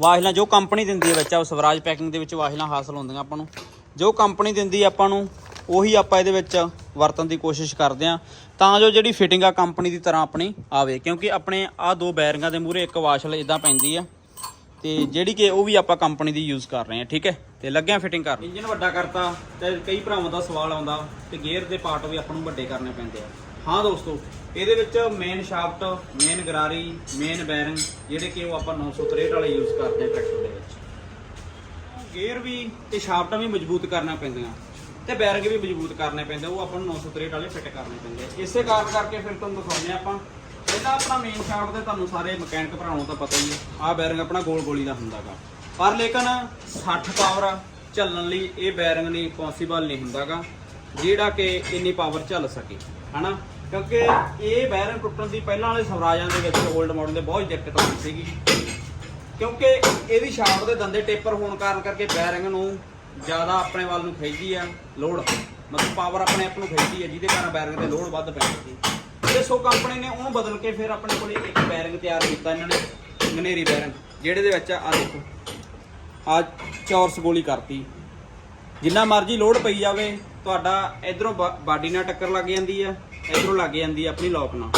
ਵਾਸ਼ਲਾਂ, ਜੋ ਕੰਪਨੀ ਦਿੰਦੀ ਹੈ ਵਿੱਚ ਆ ਸਵਰਾਜ ਪੈਕਿੰਗ ਦੇ ਵਿੱਚ ਵਾਸ਼ਲਾਂ ਹਾਸਲ ਹੁੰਦੀਆਂ ਆਪਾਂ ਨੂੰ, ਜੋ ਕੰਪਨੀ ਦਿੰਦੀ ਆਪਾਂ ਨੂੰ, ਉਹੀ ਆਪਾਂ ਇਹਦੇ ਵਿੱਚ ਵਰਤਣ ਦੀ ਕੋਸ਼ਿਸ਼ ਕਰਦੇ ਆ। ਤਾਂ ਜੋ ਜਿਹੜੀ ਫਿਟਿੰਗ ਆ ਕੰਪਨੀ ਦੀ ਤਰ੍ਹਾਂ ਆਪਣੀ ਆਵੇ, ਕਿਉਂਕਿ ਆਪਣੇ ਆ ਦੋ ਬੈਰਿੰਗਾਂ ਦੇ ਮੂਹਰੇ, ਇੱਕ ਵਾਸ਼ਲ ਇਦਾਂ ਪੈਂਦੀ ਆ। ਤੇ ਜਿਹੜੀ ਕਿ ਉਹ ਵੀ ਆਪਾਂ ਕੰਪਨੀ ਦੀ ਯੂਜ਼ ਕਰ ਰਹੇ ਹਾਂ, ਠੀਕ ਹੈ? ਤੇ ਲੱਗਿਆ ਫਿਟਿੰਗ ਕਰਨ। ਇੰਜਨ ਵੱਡਾ ਕਰਤਾ, ਤੇ ਕਈ ਭਰਾਵਾਂ ਦਾ ਸਵਾਲ ਆਉਂਦਾ ਤੇ ਗੇਅਰ ਦੇ ਪਾਰਟ ਵੀ ਆਪਾਂ ਨੂੰ ਵੱਡੇ ਕਰਨੇ ਪੈਂਦੇ ਆ। ਹਾਂ ਦੋਸਤੋ, ਇਹਦੇ ਵਿੱਚ ਮੇਨ ਸ਼ਾਫਟ ਮੇਨ ਗਰਾਰੀ ਮੇਨ ਬੈਰਿੰਗ ਜਿਹੜੇ ਕਿ ਉਹ ਆਪਾਂ 963 ਵਾਲੇ ਯੂਜ਼ ਕਰਦੇ ਆ ਟਰੈਕਟਰ ਦੇ ਵਿੱਚ। ਗੇਅਰ ਵੀ ਤੇ ਸ਼ਾਫਟਾਂ ਵੀ ਮਜ਼ਬੂਤ ਕਰਨਾ ਪੈਂਦੀਆਂ, ਤੇ ਬੈਰਿੰਗ ਵੀ ਮਜ਼ਬੂਤ ਕਰਨੇ ਪੈਂਦੇ ਉਹ ਆਪਾਂ ਨੂੰ 963 ਵਾਲੇ ਫਿੱਟ ਕਰਨੇ ਪੈਂਦੇ ਆ। ਇਸੇ ਕਾਰਨ ਕਰਕੇ ਫਿਰ ਤੁਹਾਨੂੰ ਦਿਖਾਉਂਦੇ ਆ ਆਪਾਂ ਇਹਦਾ ਆਪਣਾ ਮੇਨ ਸ਼ਾਫਟ ਤੇ ਤੁਹਾਨੂੰ ਸਾਰੇ ਮਕੈਨਿਕ ਭਰਾਵਾਂ ਨੂੰ ਤਾਂ ਪਤਾ ਹੀ ਹੈ। ਆਹ ਬੈਰਿੰਗ ਆਪਣਾ ਗੋਲ ਗੋਲੀ ਦਾ ਹੁੰਦਾਗਾ ਪਰ ਲੇਕਿਨ 60 ਪਾਵਰ ਚੱਲਣ ਲਈ ਇਹ ਬੈਰਿੰਗ ਨਹੀਂ ਪੋਸੀਬਲ ਨਹੀਂ ਹੁੰਦਾਗਾ ਜਿਹੜਾ ਕਿ ਇੰਨੀ ਪਾਵਰ ਚੱਲ ਸਕੇ, ਹਨਾ? ਕਿਉਂਕਿ ਇਹ ਬੈਰਿੰਗ ਟੁੱਟਣ ਦੀ ਪਹਿਲਾਂ ਵਾਲੇ ਸਵਰਾਜਾਂ ਦੇ ਵਿੱਚ 올ਡ ਮਾਡਲ ਦੇ ਬਹੁਤ ਦਿੱਕਤ ਆਉਂਦੀ ਸੀਗੀ। ਕਿਉਂਕਿ ਇਹਦੀ ਸ਼ਾਫਟ ਦੇ ਦੰਦੇ ਟੇਪਰ ਹੋਣ ਕਾਰਨ ਕਰਕੇ ਬੈਰਿੰਗ ਨੂੰ ਜ਼ਿਆਦਾ ਆਪਣੇ ਵੱਲ ਨੂੰ ਖਿੱਚਦੀ ਆ, ਲੋਡ। ਮਤਲਬ ਪਾਵਰ ਆਪਣੇ ਆਪ ਨੂੰ ਖਿੱਚਦੀ ਆ, ਜਿਹਦੇ ਕਾਰਨ ਬੈਰਿੰਗ ਤੇ ਲੋਡ ਵੱਧ ਪੈਂਦੀ ਸੀ ਤੇ ਸੋ ਕੰਪਨੀ ਨੇ ਉਹਨੂੰ ਬਦਲ ਕੇ ਫਿਰ ਆਪਣੇ ਕੋਲੇ ਇੱਕ ਬੈਰਿੰਗ ਤਿਆਰ ਕੀਤਾ ਇਹਨਾਂ ਨੇ ਗਨੇਰੀ ਬੈਰਿੰਗ, ਜਿਹੜੇ ਦੇ ਵਿੱਚ ਆ ਦੇਖੋ। ਆ ਚੌਰਸ ਗੋਲੀ ਕਰਤੀ। ਜਿੰਨਾ ਮਰਜ਼ੀ ਲੋਡ ਪਈ ਜਾਵੇ, ਤੁਹਾਡਾ ਇਧਰੋਂ ਬਾਡੀ ਨਾਲ ਟੱਕਰ ਲੱਗ ਜਾਂਦੀ ਆ, ਇਧਰੋਂ ਲੱਗ ਜਾਂਦੀ ਆ ਆਪਣੀ ਲੋਕ ਨਾਲ।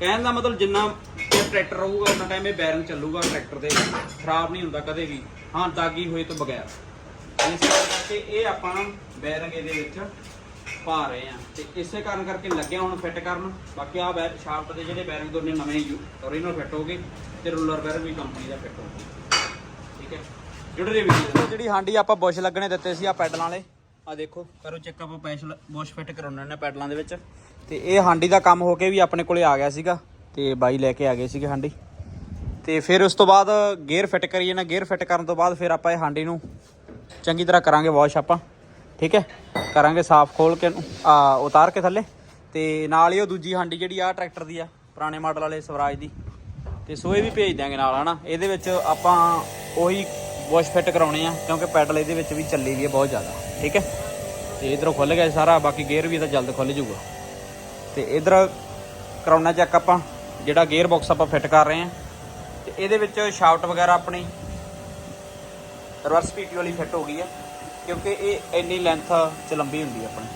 ਕਹਿਣ ਦਾ ਮਤਲਬ ਜਿੰਨਾ ਚਿਰ ਟਰੈਕਟਰ ਰਹੂਗਾ, ਉਨਾ ਟਾਈਮ ਇਹ ਬੈਰਿੰਗ ਚੱਲੂਗਾ ਟਰੈਕਟਰ ਦੇ। ਖਰਾਬ ਨਹੀਂ ਹੁੰਦਾ ਕਦੇ ਵੀ। ਹਾਂ, ਦਾਗੀ ਹੋਏ ਤੋਂ ਬਗੈਰ। ਇਸ ਕਰਕੇ ਇਹ ਆਪਾਂ ਬੈਰਿੰਗ ਇਹਦੇ ਵਿੱਚ ਪਾ ਰਹੇ ਆ। ਤੇ ਇਸੇ ਕਾਰਨ ਕਰਕੇ ਲੱਗਿਆ ਹੁਣ ਫਿੱਟ ਕਰਨ। ਬਾਕੀ ਆ ਸ਼ਾਫਟ ਦੇ ਜਿਹੜੇ ਬੈਰਿੰਗ ਦੋਨੇ ਨਵੇਂ ਓਰੀਜਨਲ ਫਿੱਟ ਹੋਗੇ ਤੇ ਰੂਲਰ ਬੈਰਿੰਗ ਵੀ ਕੰਪਨੀ ਦਾ ਫਿੱਟ ਹੋਊਗਾ। ਠੀਕ ਹੈ? ਜੁੜ ਰਹੇ ਵੀਡੀਓ ਜਿਹੜੀ ਹਾਂਡੀ ਆਪਾਂ ਬੁਸ਼ ਲੱਗਣੇ ਦਿੱਤੇ ਸੀ ਆ ਪੈਡਲਾਂ ਵਾਲੇ ਆ ਦੇਖੋ। ਕਰੋ ਚੈੱਕ ਆਪਾਂ ਪੈਸ਼ਲ ਬੁਸ਼ ਫਿੱਟ ਕਰਾਉਣੇ ਨੇ ਪੈਡਲਾਂ ਦੇ ਵਿੱਚ। ਤੇ ਇਹ ਹਾਂਡੀ ਦਾ ਕੰਮ ਹੋ ਕੇ ਵੀ ਆਪਣੇ ਕੋਲੇ ਆ ਗਿਆ ਸੀਗਾ ਤੇ ਬਾਈ ਲੈ ਕੇ ਆ ਗਏ ਸੀਗੇ ਹਾਂਡੀ। ਤੇ ਫਿਰ ਉਸ ਤੋਂ ਬਾਅਦ ਗੇਅਰ ਫਿੱਟ ਕਰੀਏ ਨਾ ਗੇਅਰ ਫਿੱਟ ਕਰਨ ਤੋਂ ਬਾਅਦ ਫਿਰ ਆਪਾਂ ਇਹ ਹਾਂਡੀ ਨੂੰ ਚੰਗੀ ਤਰ੍ਹਾਂ ਕਰਾਂਗੇ ਵਾਸ਼ ਆਪਾਂ। ਠੀਕ ਹੈ? ਕਰਾਂਗੇ ਸਾਫ਼ ਖੋਲ ਕੇ ਇਹਨੂੰ, ਆ ਉਤਾਰ ਕੇ ਥੱਲੇ। ਤੇ ਨਾਲ ਹੀ ਉਹ ਦੂਜੀ ਹਾਂਡੀ ਜਿਹੜੀ ਆ ਟਰੈਕਟਰ ਦੀ ਆ ਪੁਰਾਣੇ ਮਾਡਲ ਵਾਲੇ ਸਵਰਾਜ ਦੀ। ਤੇ ਸੋ ਵੀ ਭੇਜ ਦਿਆਂਗੇ ਨਾਲ ਹਨਾ? ਇਹਦੇ ਵਿੱਚ ਆਪਾਂ ਉਹੀ ਵਾਸ਼ ਫਿੱਟ ਕਰਾਉਣੇ ਆ ਕਿਉਂਕਿ ਪੈਡਲ ਇਹਦੇ ਵਿੱਚ ਵੀ ਚੱਲੀ ਵੀ ਹੈ ਬਹੁਤ ਜ਼ਿਆਦਾ ਠੀਕ ਹੈ? ਤੇ ਇਧਰੋਂ ਖੁੱਲ ਗਿਆ ਸਾਰਾ ਬਾਕੀ ਗੇਅਰ ਵੀ ਇਹਦਾ ਜਲਦ ਖੁੱਲ ਜਾਊਗਾ। ਤੇ ਇਧਰ ਕਰਾਉਣਾ ਚੈੱਕ ਆਪਾਂ ਜਿਹੜਾ ਗੇਅਰ ਬਾਕਸ ਆਪਾਂ ਫਿੱਟ ਕਰ ਰਹੇ ਆ। ਤੇ ਇਹਦੇ ਵਿੱਚ ਸ਼ਾਫਟ ਵਗੈਰਾ ਆਪਣੀ ਰਿਵਰਸ ਪੀਟੀ ਵਾਲੀ ਫਿੱਟ ਹੋ ਗਈ ਹੈ ਕਿਉਂਕਿ ਇਹ ਇੰਨੀ ਲੈਂਥ ਚ ਲੰਬੀ ਹੁੰਦੀ ਆਪਣੀ।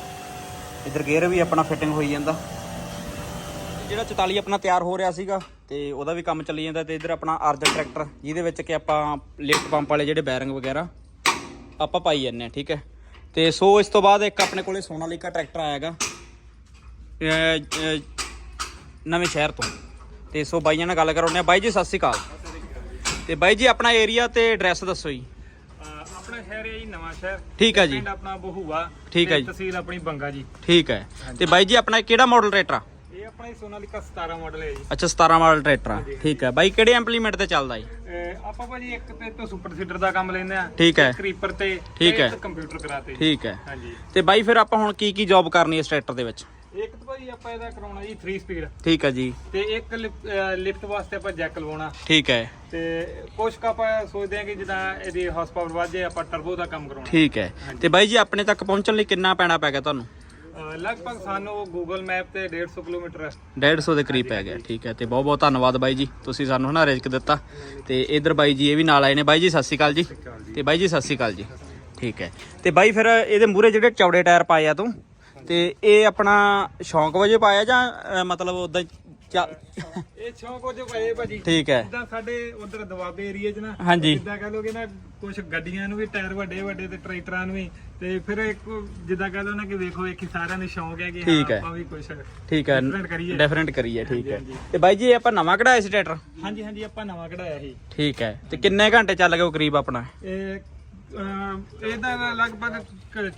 ਇਧਰ ਗੇਅਰ ਵੀ ਆਪਣਾ ਫਿਟਿੰਗ ਹੋਈ ਜਾਂਦਾ। ਜਿਹੜਾ 44 ਆਪਣਾ ਤਿਆਰ ਹੋ ਰਿਹਾ ਸੀਗਾ ਤੇ ਉਹਦਾ ਵੀ ਕੰਮ ਚੱਲੀ ਜਾਂਦਾ ਤੇ ਇਧਰ ਆਪਣਾ ਅਰਜ ਟਰੈਕਟਰ ਜਿਹਦੇ ਵਿੱਚ ਕਿ ਆਪਾਂ ਲਿਫਟ ਪੰਪ ਵਾਲੇ ਜਿਹੜੇ ਬੈਰਿੰਗ ਵਗੈਰਾ ਆਪਾਂ ਪਾਈ ਜਾਂਦੇ ਆ ਠੀਕ ਹੈ। ਤੇ ਸੋ ਇਸ ਤੋਂ ਬਾਅਦ ਇੱਕ ਆਪਣੇ ਕੋਲੇ ਸੋਨਾਲੀਕਾ ਟਰੈਕਟਰ ਆਏਗਾ ਅਹ, ਨਵੇਂ ਸ਼ਹਿਰ ਤੋਂ। ਤੇ ਸੋ ਬਾਈਆਂ ਨਾਲ ਗੱਲ ਕਰਾਉਂਦੇ ਆ ਬਾਈ ਜੀ ਸਤਿ ਸ਼੍ਰੀ ਅਕਾਲ। ਤੇ ਬਾਈ ਜੀ ਆਪਣਾ ਏਰੀਆ ਤੇ ਐਡਰੈਸ ਦੱਸੋ ਜੀ। ਆਪਣਾ ਸ਼ਹਿਰ ਹੈ ਜੀ ਨਵਾਂ ਸ਼ਹਿਰ। ਠੀਕ ਹੈ ਜੀ। ਪਿੰਡ ਆਪਣਾ ਬਹੂਆ ਠੀਕ ਹੈ ਜੀ। ਤਹਿਸੀਲ ਆਪਣੀ ਬੰਗਾ ਜੀ। ਠੀਕ ਹੈ। ਤੇ ਬਾਈ ਜੀ ਆਪਣਾ ਕਿਹੜਾ ਮਾਡਲ ਟਰੈਕਟਰ ਆ? ਇਹ ਆਪਣਾ ਹੀ ਸੋਨਾਲੀਕਾ 17 ਮਾਡਲ ਹੈ ਜੀ। ਅੱਛਾ 17 ਮਾਡਲ ਟਰੈਕਟਰ ਆ। ਠੀਕ ਹੈ। ਬਾਈ ਕਿਹੜੇ ਇੰਪਲੀਮੈਂਟ ਤੇ ਚੱਲਦਾ ਜੀ? ਆਪਾਂ ਭਾਜੀ ਇੱਕ ਤੇ ਤੋਂ ਸੁਪਰ ਸੀਡਰ ਦਾ ਕੰਮ ਲੈਂਦੇ ਆ ਠੀਕ ਹੈ। ਕਰੀਪਰ ਤੇ ਠੀਕ ਹੈ। ਇੱਕ ਕੰਪਿਊਟਰ ਕਰਾਤੇ ਠੀਕ ਹੈ। ਹਾਂਜੀ। ਤੇ ਬਾਈ ਫਿਰ ਆਪਾਂ ਹੁਣ ਕੀ ਕੀ ਜੌਬ ਕਰਨੀ ਹੈ ਇਸ ਟਰੈਕਟਰ ਦੇ ਵਿੱਚ? ਇੱਕ ਤਾਂ ਭਾਜੀ ਆਪਾਂ ਇਹਦਾ ਕਰਾਉਣਾ ਜੀ 3 ਸਪੀਡ ਠੀਕ ਹੈ ਜੀ। ਤੇ ਇੱਕ ਲਿਫਟ ਵਾਸਤੇ ਆਪਾਂ ਜੈਕ ਲਵਾਉਣਾ। ਠੀਕ ਹੈ। ਤੇ ਕੁਛ ਕੁ ਆਪਾਂ ਸੋਚਦੇ ਹਾਂ ਕਿ ਜਿੱਦਾਂ ਇਹਦੀ ਹਾਰਸ ਪਾਵਰ ਵੱਧ ਜਾਏ ਆਪਾਂ ਟਰਬੋ ਦਾ ਕੰਮ ਕਰਾਉਣਾ। ਠੀਕ ਹੈ। ਤੇ ਬਾਈ ਜੀ ਆਪਣੇ ਤੱਕ ਪਹੁੰਚਣ ਲਈ ਕਿੰਨਾ ਪੈਣਾ ਪੈ ਗਿਆ ਤੁਹਾਨੂੰ? ਲਗਭਗ ਸਾਨੂੰ ਗੂਗਲ ਮੈਪ ਤੇ 150 ਕਿਲੋਮੀਟਰ ਹੈ। 150 ਦੇ ਕਰੀਬ ਪੈ ਗਿਆ। ਠੀਕ ਹੈ। ਤੇ ਬਹੁਤ ਬਹੁਤ ਧੰਨਵਾਦ ਬਾਈ ਜੀ। ਤੁਸੀਂ ਸਾਨੂੰ ਹਨਾ ਰਿਜ਼ਕ ਦਿੱਤਾ। ਤੇ ਇਧਰ ਬਾਈ ਜੀ ਇਹ ਵੀ ਨਾਲ ਆਏ ਨੇ। ਬਾਈ ਜੀ ਸਤਿ ਸ਼੍ਰੀ ਅਕਾਲ ਜੀ। ਤੇ ਬਾਈ ਜੀ ਸਤਿ ਸ਼੍ਰੀ ਅਕਾਲ ਜੀ। ਠੀਕ ਹੈ। ਤੇ ਬਾਈ ਫਿਰ ਇਹਦੇ ਮੂਰੇ ਜਿਹੜੇ ਚੌੜੇ ਟਾਇਰ ਪਾਏ ਆ ਤੂੰ? ਤੇ ਇਹ ਆਪਣਾ ਸ਼ੌਂਕ ਵਜੇ ਪਾਇਆ ਜਾਂ ਮਤਲਬ ਉਦਾਂ ਇਹ ਸ਼ੌਂਕ ਉਹ ਜੋ ਪਏ ਭਾਜੀ। ਠੀਕ ਹੈ। ਜਿੱਦਾਂ ਸਾਡੇ ਉਧਰ ਦਵਾਬੇ ਏਰੀਆ 'ਚ ਨਾ ਹਾਂਜੀ। ਜਿੱਦਾਂ ਕਹ ਲੋਗੇ ਨਾ ਕੁਝ ਗੱਡੀਆਂ ਨੂੰ ਵੀ ਟਾਇਰ ਵੱਡੇ ਵੱਡੇ ਤੇ ਟਰੈਕਟਰਾਂ ਨੂੰ ਵੀ ਤੇ ਫਿਰ ਇੱਕ ਜਿੱਦਾਂ ਕਹ ਲੋ ਨਾ ਕਿ ਵੇਖੋ ਵੇਖੀ ਸਾਰਿਆਂ ਨੂੰ ਸ਼ੌਂਕ ਹੈ ਕਿ ਠੀਕ ਹੈ। ਆਪਾਂ ਵੀ ਕੁਝ ਠੀਕ ਹੈ। Different ਕਰੀਏ। ਡਿਫਰੈਂਟ ਕਰੀਏ ਠੀਕ ਹੈ। ਹਾਂਜੀ, ਤੇ ਬਾਈ ਜੀ ਇਹ ਆਪਾਂ ਨਵਾਂ ਕਢਾਇਆ ਸੀ ਟਰੈਕਟਰ? ਹਾਂਜੀ ਹਾਂਜੀ ਆਪਾਂ ਨਵਾਂ ਕਢਾਇਆ ਸੀ। ਠੀਕ ਹੈ। ਤੇ ਕਿੰਨੇ ਘੰਟੇ ਚੱਲ ਗਏ ਉਹ ਕਰੀਬ ਆਪਣਾ? ਇਹ ਅਹ, ਇਹਦਾ ਲਗਭਗ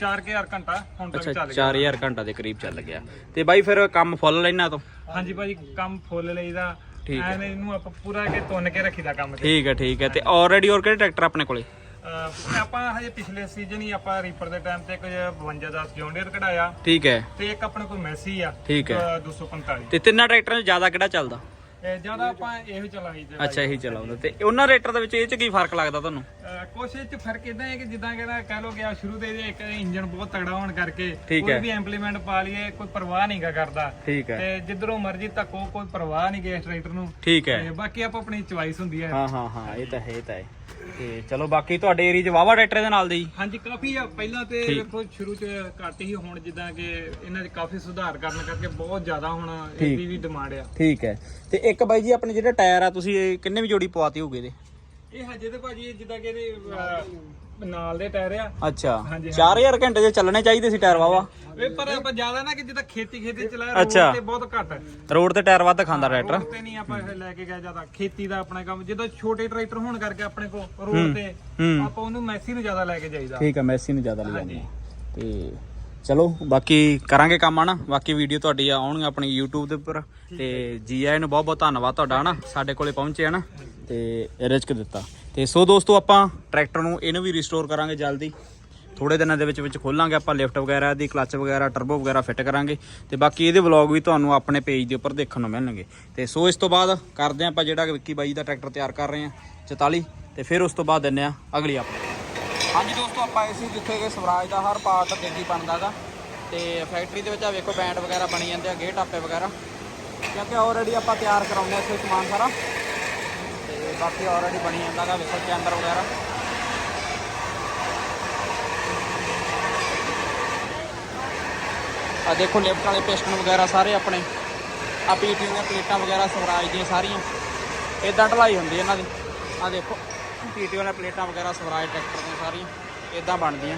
4000 ਘੰਟਾ ਹੁਣ ਤੱਕ ਅੱਛਾ ਚੱਲ ਗਿਆ। 4000 ਘੰਟਾ ਦੇ ਕਰੀਬ ਚੱਲ ਗਿਆ। ਤੇ ਬਾਈ ਫਿਰ ਕੰਮ ਫੁੱਲ ਲੈਣਾ ਤੋਂ? ਹਾਂਜੀ ਭਾਜੀ ਕੰਮ ਫੁੱਲ ਲਈਦਾ। ਠੀਕ ਹੈ। ਐਨ ਇਹਨੂੰ ਆਪਾਂ ਪੂਰਾ ਕੇ ਤੁੰਨ ਕੇ ਰੱਖੀਦਾ ਕੰਮ ਤੇ। ਠੀਕ ਹੈ ਠੀਕ ਹੈ। ਤੇ ਆਲਰੇਡੀ ਹੋਰ ਕਿਹੜੇ ਟਰੈਕਟਰ ਆਪਣੇ ਕੋਲੇ? ਅਹ, ਆਪਾਂ ਹਜੇ ਪਿਛਲੇ ਸੀਜ਼ਨ ਹੀ ਆਪਾਂ ਰੀਪਰ ਦੇ ਟਾਈਮ ਤੇ ਕੁਝ 52 10 ਜੌਂਡੀਅਰ ਕਢਾਇਆ। ਠੀਕ ਹੈ। ਤੇ ਇੱਕ ਆਪਣੇ ਕੋਲ ਮੈਸੀ ਆ ਠੀਕ ਹੈ। ਅਹ, 245 ਤੇ ਤਿੰਨਾਂ ਟਰੈਕਟਰਾਂ 'ਚ ਜ਼ਿਆਦਾ ਕਿਹੜਾ ਚੱਲਦਾ? ਇਹ ਜ਼ਿਆਦਾ ਆਪਾਂ ਇਹੋ ਚਲਾਈ ਦੇ ਅੱਛਾ ਇਹੀ ਚਲਾਉਂਦਾ। ਤੇ ਉਹਨਾਂ ਰੇਟਰ ਦੇ ਵਿੱਚ ਇਹ 'ਚ ਕੀ ਫ਼ਰਕ ਲੱਗਦਾ ਤੁਹਾਨੂੰ? ਕੁਛ ਇਹ ਚ ਫ਼ਰਕ ਇਦਾਂ ਹੈ ਕਿ ਜਿੱਦਾਂ ਕਹਿੰਦਾ ਕਹਿ ਲੋ ਕਿ ਸ਼ੁਰੂ ਦੇ ਇੱਕ ਇੰਜਨ ਬਹੁਤ ਤਗੜਾ ਹੋਣ ਕਰਕੇ ਕੋਈ। ਵੀ ਇੰਪਲੀਮੈਂਟ ਪਾ ਲਈਏ ਕੋਈ ਪਰਵਾਹ ਨਹੀਂ ਕਰਦਾ। ਠੀਕ ਹੈ। ਤੇ ਜਿੱਧਰੋਂ ਮਰਜ਼ੀ ਧੱਕੋ ਕੋਈ ਪਰਵਾਹ ਨਹੀਂ ਇਸ ਟਰੈਕਟਰ ਨੂੰ। ਠੀਕ ਹੈ। ਬਾਕੀ ਆਪੋ ਆਪਣੀ ਚੁਆਇਸ ਹੁੰਦੀ ਹੈ। ਹਾਂ ਹਾਂ ਹਾਂ ਇਹ ਤਾਂ ਹੈ ਇਹ ਤਾਂ ਹੈ। ਤੇ ਚਲੋ ਬਾਕੀ ਤੁਹਾਡੇ ਏਰੀਆ 'ਚ ਵਾਵਾ ਟਰੈਕਟਰ ਦੇ ਨਾਲ ਦੇ ਜੀ? ਹਾਂਜੀ ਕਾਫੀ ਆ। ਪਹਿਲਾਂ ਤੇ ਠੀਕ। ਵੇਖੋ ਸ਼ੁਰੂ ਚ ਘੱਟ ਹੀ ਹੁਣ ਜਿੱਦਾਂ ਕਿ ਇਹਨਾਂ 'ਚ ਕਾਫੀ ਸੁਧਾਰ ਕਰਨ ਕਰਕੇ ਬਹੁਤ ਜ਼ਿਆਦਾ ਹੁਣ ਠੀਕ। ਇਹਦੀ ਵੀ ਡਿਮਾਂਡ ਆ। ਠੀਕ ਹੈ। ਤੇ ਇੱਕ ਬਾਈ ਜੀ ਆਪਣੇ ਜਿਹੜੇ ਟਾਇਰ ਆ ਤੁਸੀਂ ਇਹ ਕਿੰਨੇ ਵੀ ਜੋੜੀ ਪਵਾਤੀ ਹੋਗੇ ਇਹਦੇ? ਇਹ ਹਜੇ ਤੇ ਭਾਜੀ ਇਹ ਜਿੱਦਾਂ ਕਿ ਇਹਦੇ ਅਹ, ਨਾਲ ਦੇ ਟਾਇਰ ਆ। ਅੱਛਾ। ਹਾਂਜੀ, 4000 ਘੰਟੇ ਦੇ ਚੱਲਣੇ ਚਾਹੀਦੇ ਸੀ ਟਾਇਰ ਵਾਵਾ ਵੇ ਪਰ ਆਪਾਂ ਜ਼ਿਆਦਾ ਨਾ ਕਿ ਜਿੱਦਾਂ ਖੇਤੀ ਖੇਤੀ ਚਲਾਇਆ। ਰੋਡ ਤੇ ਬਹੁਤ ਘੱਟ। ਹੈ ਰੋਡ ਤੇ ਟਾਇਰ ਵੱਧ ਖਾਂਦਾ ਟਰੈਕਟਰ ਰੋਡ ਤੇ ਨਹੀਂ ਆਪਾਂ ਲੈ ਕੇ ਗਏ ਜ਼ਿਆਦਾ। ਖੇਤੀ ਦਾ ਆਪਣਾ ਕੰਮ ਜਦੋਂ ਛੋਟੇ ਟਰੈਕਟਰ ਹੋਣ ਕਰਕੇ ਆਪਣੇ ਕੋਲ ਰੋਡ ਤੇ ਆਪਾਂ ਉਹਨੂੰ ਮੈਸੀ ਨੂੰ ਜ਼ਿਆਦਾ ਲੈ ਕੇ ਜਾਈਦਾ। ਠੀਕ ਹੈ ਮੈਸੀ ਨੂੰ ਜ਼ਿਆਦਾ ਲਿਜਾਂਦੇ ਤੇ ਚਲੋ ਬਾਕੀ ਕਰਾਂਗੇ ਕੰਮ ਆ ਨਾ ਬਾਕੀ ਵੀਡੀਓ ਤੁਹਾਡੀ ਆਉਣਗੀਆਂ ਆਪਣੀ YouTube ਦੇ ਉੱਪਰ। ਤੇ ਜੀ ਆਇਆਂ ਨੂੰ ਬਹੁਤ ਬਹੁਤ ਧੰਨਵਾਦ ਤੁਹਾਡਾ ਹਨਾ। ਸਾਡੇ ਕੋਲੇ ਪਹੁੰਚੇ ਹਨਾ। ਤੇ ਰਿਸਕ ਦਿੱਤਾ। ਤੇ ਸੋ ਦੋਸਤੋ ਆਪਾਂ ਟਰੈਕਟਰ ਨੂੰ ਇਹਨੂੰ ਵੀ ਰੀਸਟੋਰ ਕਰਾਂਗੇ ਜਲਦੀ। ਥੋੜੇ ਦਿਨਾਂ ਦੇ ਵਿੱਚ ਵਿੱਚ ਖੋਲਾਂਗੇ, ਆਪਾਂ ਲਿਫਟ ਵਗੈਰਾ ਦੀ ਕਲੱਚ ਵਗੈਰਾ ਟਰਬੋ ਵਗੈਰਾ ਫਿੱਟ ਕਰਾਂਗੇ। ਤੇ ਬਾਕੀ ਇਹਦੇ ਵਲੌਗ ਵੀ ਤੁਹਾਨੂੰ ਆਪਣੇ ਪੇਜ ਦੇ ਉੱਪਰ ਦੇਖਣ ਨੂੰ ਮਿਲਣਗੇ। ਤੇ ਸੋ ਇਸ ਤੋਂ ਬਾਅਦ ਕਰਦੇ ਹਾਂ ਆਪਾਂ ਜਿਹੜਾ ਵਿੱਕੀ ਬਾਈ ਦਾ ਟਰੈਕਟਰ ਤਿਆਰ ਕਰ ਰਹੇ ਹਾਂ 44 ਤੇ ਫਿਰ ਉਸ ਤੋਂ ਬਾਅਦ ਦਿੰਨੇ ਆ ਅਗਲੀ ਅਪਡੇਟ ਹਾਂਜੀ ਦੋਸਤੋ, ਆਪਾਂ ਇਸੇ ਜਿੱਥੇ ਕਿ ਸਵਰਾਜ ਦਾ ਹਰ ਪਾਰਟ ਦੇਖੀ ਬਣਦਾਗਾ ਤੇ ਫੈਕਟਰੀ ਦੇ ਵਿੱਚ ਆ ਵੇਖੋ ਬੈਂਡ ਵਗੈਰਾ ਬਣੀ ਜਾਂਦੇ ਆ, ਗੇਟ ਆਪੇ ਵਗੈਰਾ। ਕਿਉਂਕਿ ਆਲਰੇਡੀ ਆਪਾਂ ਤਿਆਰ ਕਰਾਉਂਦੇ ਆ ਇੱਥੇ ਸਮਾਨ ਸਾਰਾ। ਬਾਕੀ ਆਲਰੇਡੀ ਬਣੀ ਜਾਂਦਾਗਾ ਵੇਖੋ ਚੈਂਬਰ ਵਗੈਰਾ। ਆ ਦੇਖੋ ਲਿਫਟ ਵਾਲੇ ਪਿਸਟਨ ਵਗੈਰਾ ਸਾਰੇ ਆਪਣੇ। ਆ ਪੀਟੀ ਦੀਆਂ ਪਲੇਟਾਂ ਵਗੈਰਾ, ਸਵਰਾਜ ਦੀਆਂ ਸਾਰੀਆਂ। ਇਦਾਂ ਢਲਾਈ ਹੁੰਦੀ ਇਹਨਾਂ ਦੀ। ਆ ਦੇਖੋ, ਪੀਟੀ ਵਾਲੇ ਪਲੇਟਾਂ ਵਗੈਰਾ, ਸਵਰਾਜ ਟਰੈਕਟਰ ਦੀਆਂ ਸਾਰੀਆਂ ਇਦਾਂ ਬਣਦੀਆਂ।